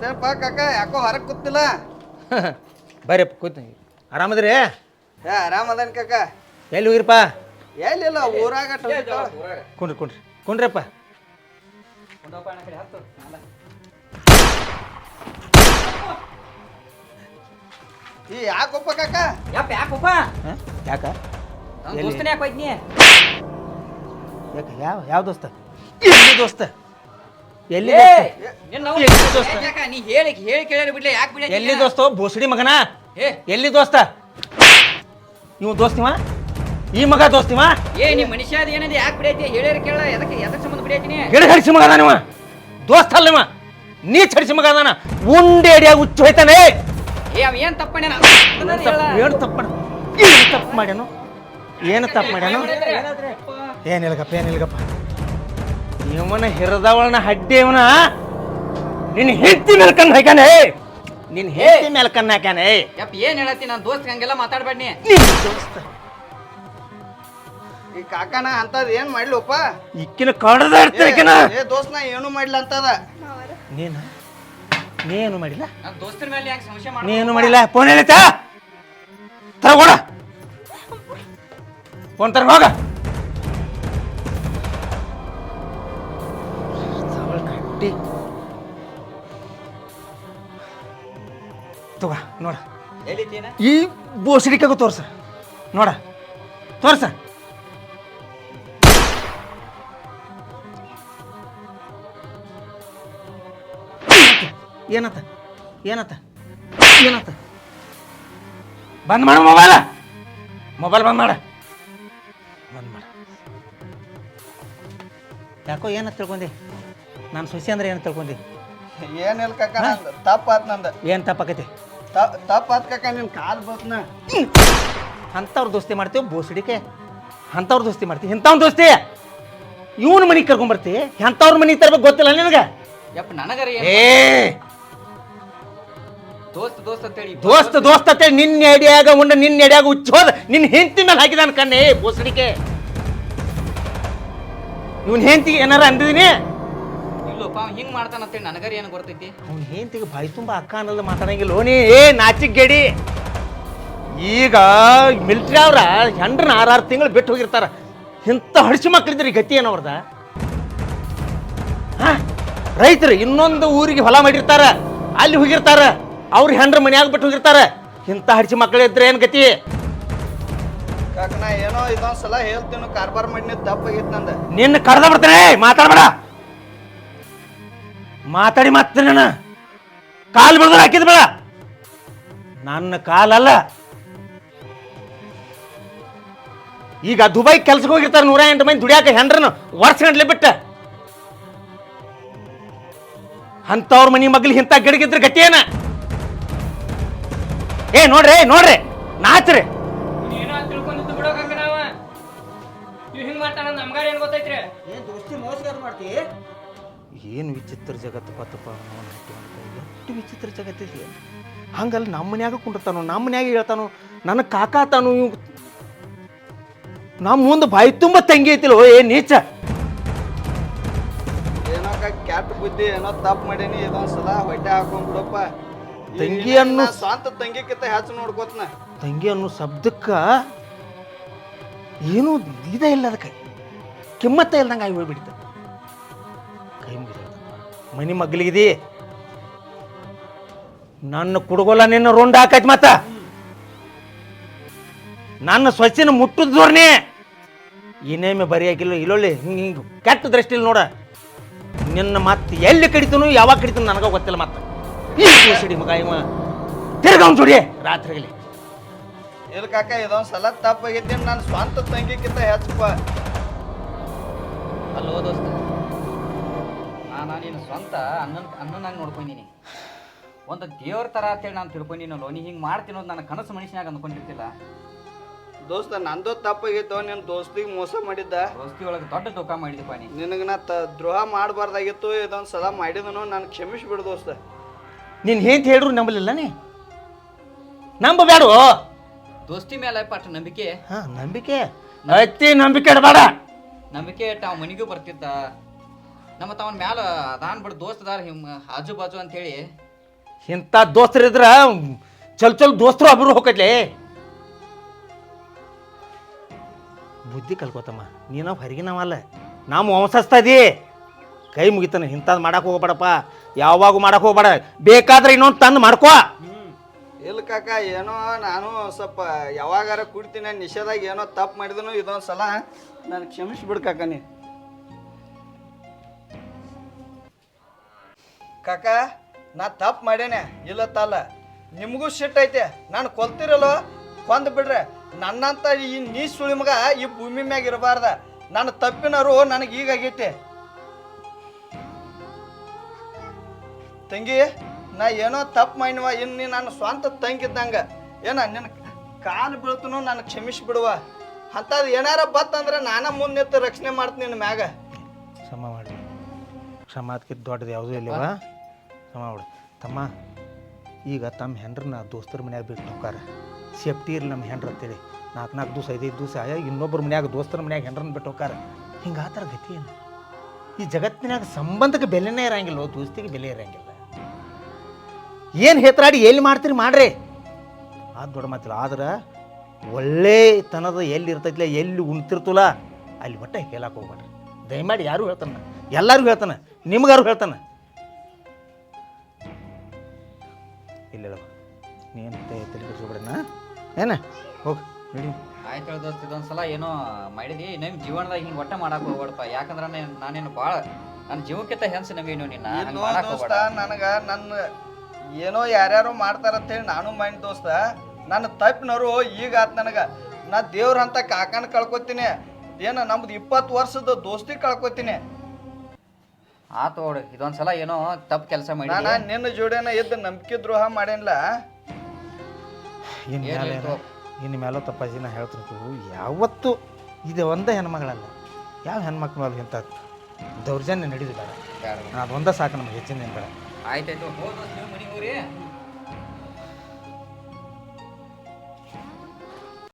ಮತ್ತೇನಪ್ಪ ಕಾಕ ಯಾಕೋ ಹೊರಗೆ ಕೂತಿಲ್ಲ ಬರ್ರಿ ಕೂತ ಆರಾಮದ್ರಿ? ಏ ಆರಾಮದನ್ ಕಾಕ? ಎಲ್ಲಿ ಹೋಗಿರಪ್ಪ? ಎಲ್ಲಿಲ್ಲ ಊರಾಗ. ಕುಂಡ್ರಿ ಕುಂಡ್ರಿ. ಕುಂಡ್ರಪ್ಪ. ಈ ಯಾಕೊಪ್ಪ ಕಾಕ? ಯಪ್ಪ ಯಾಕಪ್ಪ ಹಾಂ? ಯಾಕ? ಎಲ್ಲಿ? ದೋಸ್ತನೇ ಯಾಕೆ ಹೋಯ್ತೀನಿ? ಯಾಕ ಯಾವ ಯಾವ ದೋಸ್ತ? ಎಲ್ಲಿ ದೋಸ್ತ? ಎಲ್ಲಿ ಏ, ದೋಸ್ತ? ನಿನ್ನ ಅವ್ವ- ಎಲ್ಲಿ ದೋಸ್ತ? ಯಾಕ ನೀ ಹೇಳಿ ಹೇಳಿ ಕೇಳಿ ಬಿಡ್ಲಿ ಯಾಕೆ ಬಿಡ್ಲಿ ಎಲ್ಲಿ ದೋಸ್ತ? ಬೋಸಡಿ ಮಗನ? ಏ. ಎಲ್ಲಿ ದೋಸ್ತ? ನೀವು ದೋಸ್ತಿವ ಈ ಮಗ ದೋಸ್ತಿವ ಏ ನೀ ಮನುಷ್ಯ ಅದ ಏನಂದ? ಯಾಕೆ ಬಿಡೈತಿ? ಹೇಳಿರ ಕೇಳ ಎದಕ್ಕೆ ಎದಕ್ಕೆ ಸಂಬಂಧ ಬಿಡೈತೀನಿ ಗಿಡ ಹರಿಸಿ ಮಗ ಅದಾನಿವ ದೋಸ್ತ ಅಲ್ಲವ ನೀ ಚಡಿಸಿ ಮಗ ಅದಾನ? ಉಂಡೆ ಅಡಿಯಾಗಿ ಹುಚ್ಚು ಹೋಯ್ತಾನೆ. ಏ ಅವ ಏನ್ ತಪ್ಪ ಏನು ತಪ್ಪು ಏನು ತಪ್ಪು ಮಾಡ್ಯಾನು? ಏನು ತಪ್ಪು ಮಾಡ್ಯಾನು? ಏನಿಲ್ಗಪ್ಪ ಏನಿಲ್ಗಪ್ಪ ಇವನ ಹಿರದವಳನ ಹಡ್ಡಿ ಇವನ ನಿನ್ನ ಹೆಂಡತಿ ಮೇಲೆ ಕಣ್ಣು ಹಾಕ್ಯಾನೆ? ನಿನ್ನ ಹೆಂಡತಿ ಮೇಲೆ ಕಣ್ಣು ಹಾಕ್ಯಾನೆ? ಯಪ್ಪ ಏನ್ ಹೇಳತ್ತಿ? ನನ್ನ ದೋಸ್ತ್ ಹಂಗೆಲ್ಲ ಮಾತಾಡ್ಬೇಡಿ ಈ ಕಾಕನ ಅಂತದ್ ಏನ್ ಮಾಡ್ಲಪ್ಪ? ಇಕ್ಕಿನ ಕಡದ ಇರ್ತೀಕಿನ ಏ ದೋಸ್ತ್ ನಾ ಏನು ಮಾಡ್ಲ ಅಂತದ? ನೀನು? ನೀನು ಮಾಡಿಲ್ಲ? ನನ್ನ ದೋಸ್ತರ ಮೇಲೆ ಯಾಕೆ ಸಂಶಯ ಮಾಡಿ ನೀನು ಮಾಡಿಲ್ಲ? ಫೋನ್ ಹೇಳಿತ ತರಗೋಡ ಫೋನ್ ತರ ಹೋಗ. ತಗೋ ನೋಡ. ಈ ಬೋಸಡಿಕಾಗ ತೋರ್ಸ. ನೋಡ ತೋರ್ಸ. ಏನತ್ತ? ಏನತ್ತ? ಏನತ್ತ? ಬಂದ್ ಮಾಡು ಮೊಬೈಲ. ಮೊಬೈಲ್ ಬಂದ್ ಮಾಡ. ಬಂದ್ ಮಾಡ. ಯಾಕೋ ಏನಂತ ತಿಳ್ಕೊಂಡಿ? ನಾನು ಸೊಸೆ ಅಂದ್ರೆ ಏನು ತಿಳ್ಕೊಂಡಿ? ಏನಿಲ್ಲ ಕಾಕ ನಂದು? ತಪ್ಪಾತ್ ನಂದ. ಏನು ತಪ್ಪಾಕೈತಿ ತಪ್ಪಾತ್ ಕಾಕ ನಿನ್ ಕಾಲು ಬತ್ನ. ಅಂಥವ್ರ ದೋಸ್ತಿ ಮಾಡ್ತೀವಿ ಬೋಸಡಿಕೆ? ಅಂಥವ್ರ ದೋಸ್ತಿ ಮಾಡ್ತೀವಿ ಇಂಥವ್ನ ದೋಸ್ತಿ! ಇವನ ಮನೆಗೆ ಕರ್ಕೊಂಬರ್ತಿ ಎಂಥವ್ರ ಮನೆಗೆ ತರ್ಬೇಕು ಗೊತ್ತಿಲ್ಲ ನಿನಗೆ? ಯಪ್ಪ ನನಗರ ಏನ್ ಏ! ದೋಸ್ತ್ ದೋಸ್ತ್ ಅಂತೇಳಿ. ದೋಸ್ತ ದೋಸ್ತ ಅಂತೇಳಿ ನಿನ್ನ ಎಡಿಯಾಗ ಉಂಡ ನಿನ್ನ ಎಡಿಯಾಗ ಉಚ್ಚೋದ ಹೋದ ನಿನ್ನ ಹೆಂಡತಿ ಮೇಲೆ ಹಾಕಿದಾನ ಕಣ್ಣೆ ಬೋಸಡಿಕೆ. ಇವನ್ ಹೆಂಡತಿ ಏನಾರ ಅಂದಿದೀನಿ? ಅವ ಹಿಂಗ್ ಮಾಡ್ತಾನ ನನಗರಿ ನನಗರ ಏನು ಗೊತ್ತೈತಿ? ಅವ್ನ ಹೆಂಡತಿಗೆ ಬಾಯಿ ತುಂಬ ಅಕ್ಕ ಅನ್ನೋದು ಮಾತಾಡಂಗಿಲ್ಲ. ಓನಿ ನೀ ಏ ನಾಚಿಕ್ ಗೆಡಿ. ಈಗ ಮಿಲ್ಟ್ರಿ ಅವ್ರ ಹೆಂಡ್ರನ್ನ ಆರಾರು ತಿಂಗಳು ಬಿಟ್ಟು ಹೋಗಿರ್ತಾರ. ಇಂಥ ಹಡಿಸಿ ಮಕ್ಳಿದ್ರಿ ಗತಿ ಏನವ್ರದ ಹಾ? ರೈತರು ಇನ್ನೊಂದು ಊರಿಗೆ ಹೊಲ ಮಾಡಿರ್ತಾರ. ಅಲ್ಲಿ ಹೋಗಿರ್ತಾರ. ಅವ್ರ ಹೆಂಡ್ರ ಮನ್ಯಾಗ ಬಿಟ್ಟು ಹೋಗಿರ್ತಾರ. ಇಂಥ ಹಡಿಸಿ ಮಕ್ಳು ಇದ್ರೆ ಏನು ಗತಿ? ಕಾಕ ನಾ ಏನೋ ಇದೊಂದ್ಸಲ ಹೇಳ್ತೀನಿ ಕಾರ್ಬಾರ್ ಮಾಡಿ ತಪ್ಪಾಗಿತ್ತು ನಂದ. ನಿನ್ನ ಕಡ್ದ ಬಿಡ್ತೇನೆ ಮಾತಾಡ್ಬೇಡ. ಮಾತಾಡಿ ಮತ್ತೆ ನನ್ನ ಕಾಲು ಬಿಡದ್ರೆ ಹಾಕಿದ್ ಬೇಡ. ನನ್ನ ಕಾಲಲ್ಲ. ಈಗ ದುಬೈ ಕೆಲ್ಸಕ್ಕೆ ಹೋಗಿರ್ತಾರೆ ನೂರ ಎಂಟು ಮಂದಿ ದುಡಿಯಾಕ ಹೆಂಡ್ರನು ವರ್ಷ ಗಂಟ್ಲೆ ಬಿಟ್ಟ. ಅಂಥವ್ರ ಮನಿ ಮಗ್ಲಿ ಇಂಥ ಗಡಿಗಿದ್ರೆ ಗತಿಯೇನ ಏನ? ಏ ನೋಡ್ರಿ ನೋಡ್ರಿ ನಾಚ್ರಿ. ಏನೋ ತಿಳ್ಕೊಂಡಿದ್ದು ಬಿಡೋಕಂಗ ನಾವ ಇವ್ ಹಿಂಗ್ ಮಾಡ್ತಾನ ನಮ್ಗಾರ ಏನ್ ಗೊತ್ತೈತ್ರಿ? ಏನ್ ದೋಸ್ತಿ ಮೋಸಗಾರ ಮಾಡ್ತಿ? ಏನು ವಿಚಿತ್ರ ಜಗತ್ತು ಪತ್ತಪ್ಪ ಅವನ ಎಷ್ಟು ವಿಚಿತ್ರ ಜಗತ್ತಿದೆ ಹಂಗಲ್ಲ ನಮ್ಮ ಮನ್ಯಾಗ ನಮ್ಮನ್ಯಾಗ ನಮ್ಮ ಮನ್ಯಾಗ ಹೇಳ್ತಾನು ನನ್ನ ಕಾಕ ತಾನು ಇವ್ ನಮ್ಮ ಮುಂದೆ ಬಾಯಿ ತುಂಬ ತಂಗಿ ಐತಿಲ್ಲ ಓ ಏ ನೀಚ. ಏನೋ ಕ್ಯಾಟ್ ಬುದ್ಧಿ ಏನೋ ತಪ್ಪು ಮಾಡೀನಿ ಇದೊಂದು ಸಲ ಹೊಟ್ಟೆ ಹಾಕೊಂಡ್ಬಿಡಪ್ಪ ತಂಗಿ ಅನ್ನೋ- ಸ್ವಂತ ತಂಗಿಕ್ಕಿಂತ ಹೆಚ್ಚು ನೋಡ್ಕೋತನ. ತಂಗಿ ಅನ್ನೋ ಶಬ್ದಕ್ಕ ಏನು ಇದೇ ಇಲ್ಲ ಅದಕ್ಕೆ. ಕಿಮ್ಮತ್ತ ಇಲ್ದಂಗೆ ಆಗಿ ಹೋಗ್ಬಿಡ್ತ ಕೈ ಮನಿ ಮಗ್ಲಿಗಿದಿ? ನನ್ನ ಕುಡುಗೋಲ ನಿನ್ನ ರುಂಡ ಹಾಕೈತಿ ಮತ್ತ? ನನ್ನ ಸ್ವಚ್ಛನ ಮುಟ್ಟದ ಧೋರಣೆ ಇನ್ನೇಮೆ ಬರಿಯಾಕಿಲ್ಲ, ಇಲ್ಲೊಳ್ಳಿ ಹಿಂಗೆ ಹಿಂಗೆ ಕೆಟ್ಟ ದೃಷ್ಟಿಲಿ ನೋಡ. ನಿನ್ನ ಮತ್ತೆ ಎಲ್ಲಿ ಕಡಿತನು ಯಾವಾಗ ಕಡಿತನು ನನಗ ಗೊತ್ತಿಲ್ಲ ಮತ್ತೆ. ಸಿಡಿ ಮಗ ಇವ. ತಿರ್ಗವ್ನ ಜೋಡಿ. ರಾತ್ರಿಗಲಿ ಇಲ್ಲಿ ಕಾಕ ಇದೊಂದು ಸಲ ತಪ್ಪಾಗೈತಿ ನನ್ನ ಸ್ವಂತ ತಂಗಿಕ್ಕಿಂತ ಹೆಚ್ಚಪ್ಪ ಅಲ್ಲೋ ದೋಸ್ತ. ನಿನ್ನ ಸ್ವಂತ ಅನ್ನ ಅಣ್ಣನಾಗಿ ನೋಡ್ಕೊಂಡಿನಿ. ಒಂದು ದೇವ್ರ ಥರ ಅಂತೇಳಿ ನಾನು ತಿಳ್ಕೊಂಡಿನಲ್ಲೋ ನೀ ಹಿಂಗೆ ಮಾಡ್ತೀನೋ ನನ್ನ ಕನಸು ಮನುಷ್ಯನಾಗ ಅಂದ್ಕೊಂಡಿರ್ತಿಲ್ಲ. ದೋಸ್ತ ನಂದು ತಪ್ಪಾಗಿತ್ತು ನಿನ್ನ ದೋಸ್ತಿಗೆ ಮೋಸ ಮಾಡಿದ್ದ? ದೋಸ್ತಿ ಒಳಗೆ ದೊಡ್ಡ ದುಃಖ ಮಾಡಿದಪ್ಪ ನೀ. ನಿನಗೆ ನಾ ತ ದ್ರೋಹ ಮಾಡಬಾರ್ದಾಗಿತ್ತು ಇದೊಂದು ಸದಾ ಮಾಡಿದನು ನಾನು ಕ್ಷಮಿಸ್ಬಿಡು ದೋಸ್ತ. ನೀನು ಹೇಂತ ಹೇಳ್ರು ನಂಬಲಿಲ್ಲ ನೀ? ನಂಬಬೇಡು ದೋಸ್ತಿ ಮೇಲೆ ಪಾಠ ನಂಬಿಕೆ. ಹಾಂ ನಂಬಿಕೆ. ಅತಿ ನಂಬಿಕೆ ಇಡಬೇಡ. ನಂಬಿಕೆ ಇಟ್ಟು ಅವ ಮನೆಗೂ ಬರ್ತಿದ್ದ. ನಮ್ಮ ತವನ ಮ್ಯಾಲ ಅದಾನ್ ಬಿಡು ದೋಸ್ತದಾರ ಹಿಮ್ ಆಜು ಬಾಜು ಅಂತೇಳಿ ಇಂಥ ದೋಸ್ತರಿದ್ರ ಚಲ್ ಚಲ್ ದೋಸ್ತರು ಅಬ್ರು ಹೋಗತ್ಲೆ ಬುದ್ಧಿ ಕಲ್ಕೋತಮ್ಮ ನೀನು ಹೊರಗಿನವಲ್ಲ ನಾವು ವಂಶಸ್ತದಿ ಕೈ ಮುಗಿತಾನೆ ಇಂಥದ್ದು ಮಾಡಕ್ಕೆ ಹೋಗ್ಬೇಡಪ್ಪ ಯಾವಾಗ ಮಾಡಕ್ಕೆ ಹೋಗ್ಬೇಡ ಬೇಕಾದ್ರೆ ಇನ್ನೊಂದು ತಂದು ಮಾಡ್ಕೋ. ಇಲ್ಲ ಕಾಕ ಏನೋ ನಾನು ಸ್ವಲ್ಪ ಯಾವಾಗಾರ ಕುಡ್ತೀನಿ ನಿಷೇಧಾಗ ಏನೋ ತಪ್ಪು ಮಾಡಿದನು ಇದೊಂದು ಸಲ ನಾನು ಕ್ಷಮಿಸ್ಬಿಡ್ ಕಾಕ ನೀ. ಕಾಕ, ನಾ ತಪ್ಪು ಮಾಡೇನೆ ಇಲ್ಲ ತಲ್ಲ. ನಿಮಗೂ ಸಿಟ್ಟು ಐತೆ, ನಾನು ಕೊಲ್ತಿರಲ್ಲೋ? ಕೊಂದು ಬಿಡ್ರೆ, ನನ್ನಂತ ಈ ನೀ ಸುಳಿ ಮಗ ಈ ಭೂಮಿ ಮ್ಯಾಗ ಇರಬಾರ್ದ. ನನ್ನ ತಪ್ಪಿನರು ನನಗೆ ಈಗ ಆಗೈತೆ. ತಂಗಿ, ನಾ ಏನೋ ತಪ್ಪು ಮಾಡಿನವ ಇನ್ನು ನೀ ನನ್ನ ಸ್ವಂತ ತಂಗಿದ್ದಂಗ ಏನ ನಿನ್ನ ಕಾಲು ಬೀಳ್ತನು ಕ್ಷಮಿಸಿ ಬಿಡುವ. ಅಂಥದ್ದು ಏನಾರ ಬತ್ತಂದ್ರೆ ನಾನೇ ಮುಂದೆ ನಿಂತು ರಕ್ಷಣೆ ಮಾಡ್ತೀನಿ ನಿನ್ನ ಮ್ಯಾಗ. ಕ್ಷಮ ಮಾಡಿ ಕ್ಷಮಾತ್ಕಿದ್ ದೊಡ್ಡದು ಯಾವುದೂ ಇಲ್ಲವ? ಮಾಡು ತಮ್ಮ, ಈಗ ತಮ್ಮ ಹೆಂಡ್ರನ್ನ ದೋಸ್ತರ ಮನ್ಯಾಗ ಬಿಟ್ಟು ಹೋಗಾರ ಸೇಫ್ಟಿ ಇರಲಿ ನಮ್ಮ ಹೆಂಡ್ರ ಅಂತೇಳಿ. ನಾಲ್ಕು ನಾಲ್ಕು ದಿವಸ, ಐದೈದು ದಿವಸ ಇನ್ನೊಬ್ಬರ ಮನ್ಯಾಗ, ದೋಸ್ತರ ಮನ್ಯಾಗ ಹೆಂಡ್ರನ್ನ ಬಿಟ್ಟು ಹೋಗಾರ ಹಿಂಗೆ ಆ ಥರ ಗತಿ ಏನು? ಈ ಜಗತ್ತಿನಾಗ ಸಂಬಂಧಕ್ಕೆ ಬೆಲೆನೇ ಇರಂಗಿಲ್ಲ ದೋಸ್ತಿಗೆ ಬೆಲೆ ಇರಂಗಿಲ್ಲ. ಏನು ಹೇತ್ರಾಡಿ ಎಲ್ಲಿ ಮಾಡ್ತೀರಿ ಮಾಡ್ರಿ? ಅದು ದೊಡ್ಡ ಮಾತಿಲ್ಲ. ಆದ್ರೆ ಒಳ್ಳೆತನದ ಎಲ್ಲಿ ಇರ್ತೈತಿಲ್ಲ ಎಲ್ಲಿ ಉಣ್ತಿರ್ತಲ್ಲ ಅಲ್ಲಿ ಒಟ್ಟ ಹೇಳಕ್ಕೆ ಹೋಗ್ಬೇಡ್ರಿ. ದಯಮಾಡಿ ಯಾರು ಹೇಳ್ತಾನೆ ಎಲ್ಲರಿಗೂ ಹೇಳ್ತಾನೆ, ನಿಮ್ಗಾರು ಹೇಳ್ತಾನೆ. ಇಲ್ಲ ನೀನು ತಲೆ ಕೆಡಿಸ್ಕೊಬೇಡಣ್ಣ ಏನ? ಹೋಗಿ. ನಡಿ. ಆಯ್ತು ಹೇಳಿ ದೋಸ್ತ ಇದೊಂದ್ಸಲ ಏನೋ ಮಾಡಿದಿ? ನಮ್ಮ ಜೀವನದಾಗ ಹಿಂಗೆ ಒಟ್ಟ ಮಾಡಕ್ ಹೋಗ್ಬೇಡಪ್ಪ. ಯಾಕಂದ್ರೆ ನಾನೇನು ಭಾಳ ನನ್ನ ಜೀವಕ್ಕಿಂತ ಹೆಂಚು ನಮಗೇನು ನಿನ್ನ? ಹಂಗ್ ಮಾಡಕ್ ದೋಸ್ತ ಹೋಗ್ಬೇಡ. ನನಗ ನನ್ನ ಏನೋ ಯಾರ್ಯಾರು ಮಾಡ್ತಾರಂತೇಳಿ ನಾನು ಮಾಡಿ ದೋಸ್ತ. ನನ್ನ ತಪ್ಪಿನವರು ಈಗ ಆತ್ ನನಗ. ನಾ ದೇವ್ರ ಅಂತ ಕಾಕನ ಕಳ್ಕೊತೀನಿ. ಏನ ನಮ್ದು ಇಪ್ಪತ್ತು ವರ್ಷದ ದೋಸ್ತಿ ಕಳ್ಕೊತೀನಿ. ಆತು ನೋಡು ಇದೊಂದ್ಸಲ ಏನೋ ತಪ್ಪು ಕೆಲಸ ಮಾಡಿ ನಾನ ನಿನ್ನ ಜೋಡಿನ ಇದ್ದ ನಂಬಿಕೆ ದ್ರೋಹ ಮಾಡೇನಿಲ್ಲ ಇನ್ನು ಮೇಲೆ ತಪ್ಪ ಇನ್ನು ಮೇಲೆ ತಪ್ಪಾಜಿ ನಾ ಹೇಳ್ತಿರ್ತೀವಿ ಯಾವತ್ತು ಇದು ಒಂದೇ ಹೆಣ್ಮಗಳಲ್ಲ. ಯಾವ ಹೆಣ್ಮಕ್ಳು ಮೇಲೆ ಇಂಥ ದೌರ್ಜನ್ಯ ನಡೀದು ಬೇಡ. ಅದೊಂದೇ ಸಾಕು ನಮ್ಗೆ ಹೆಚ್ಚಿನ ಬೇಡ ಆಯ್ತಾಯ್ತು ಹೋದ್ ನೀವು ಮನೆಗೆ ಹೋಗ್ರಿ.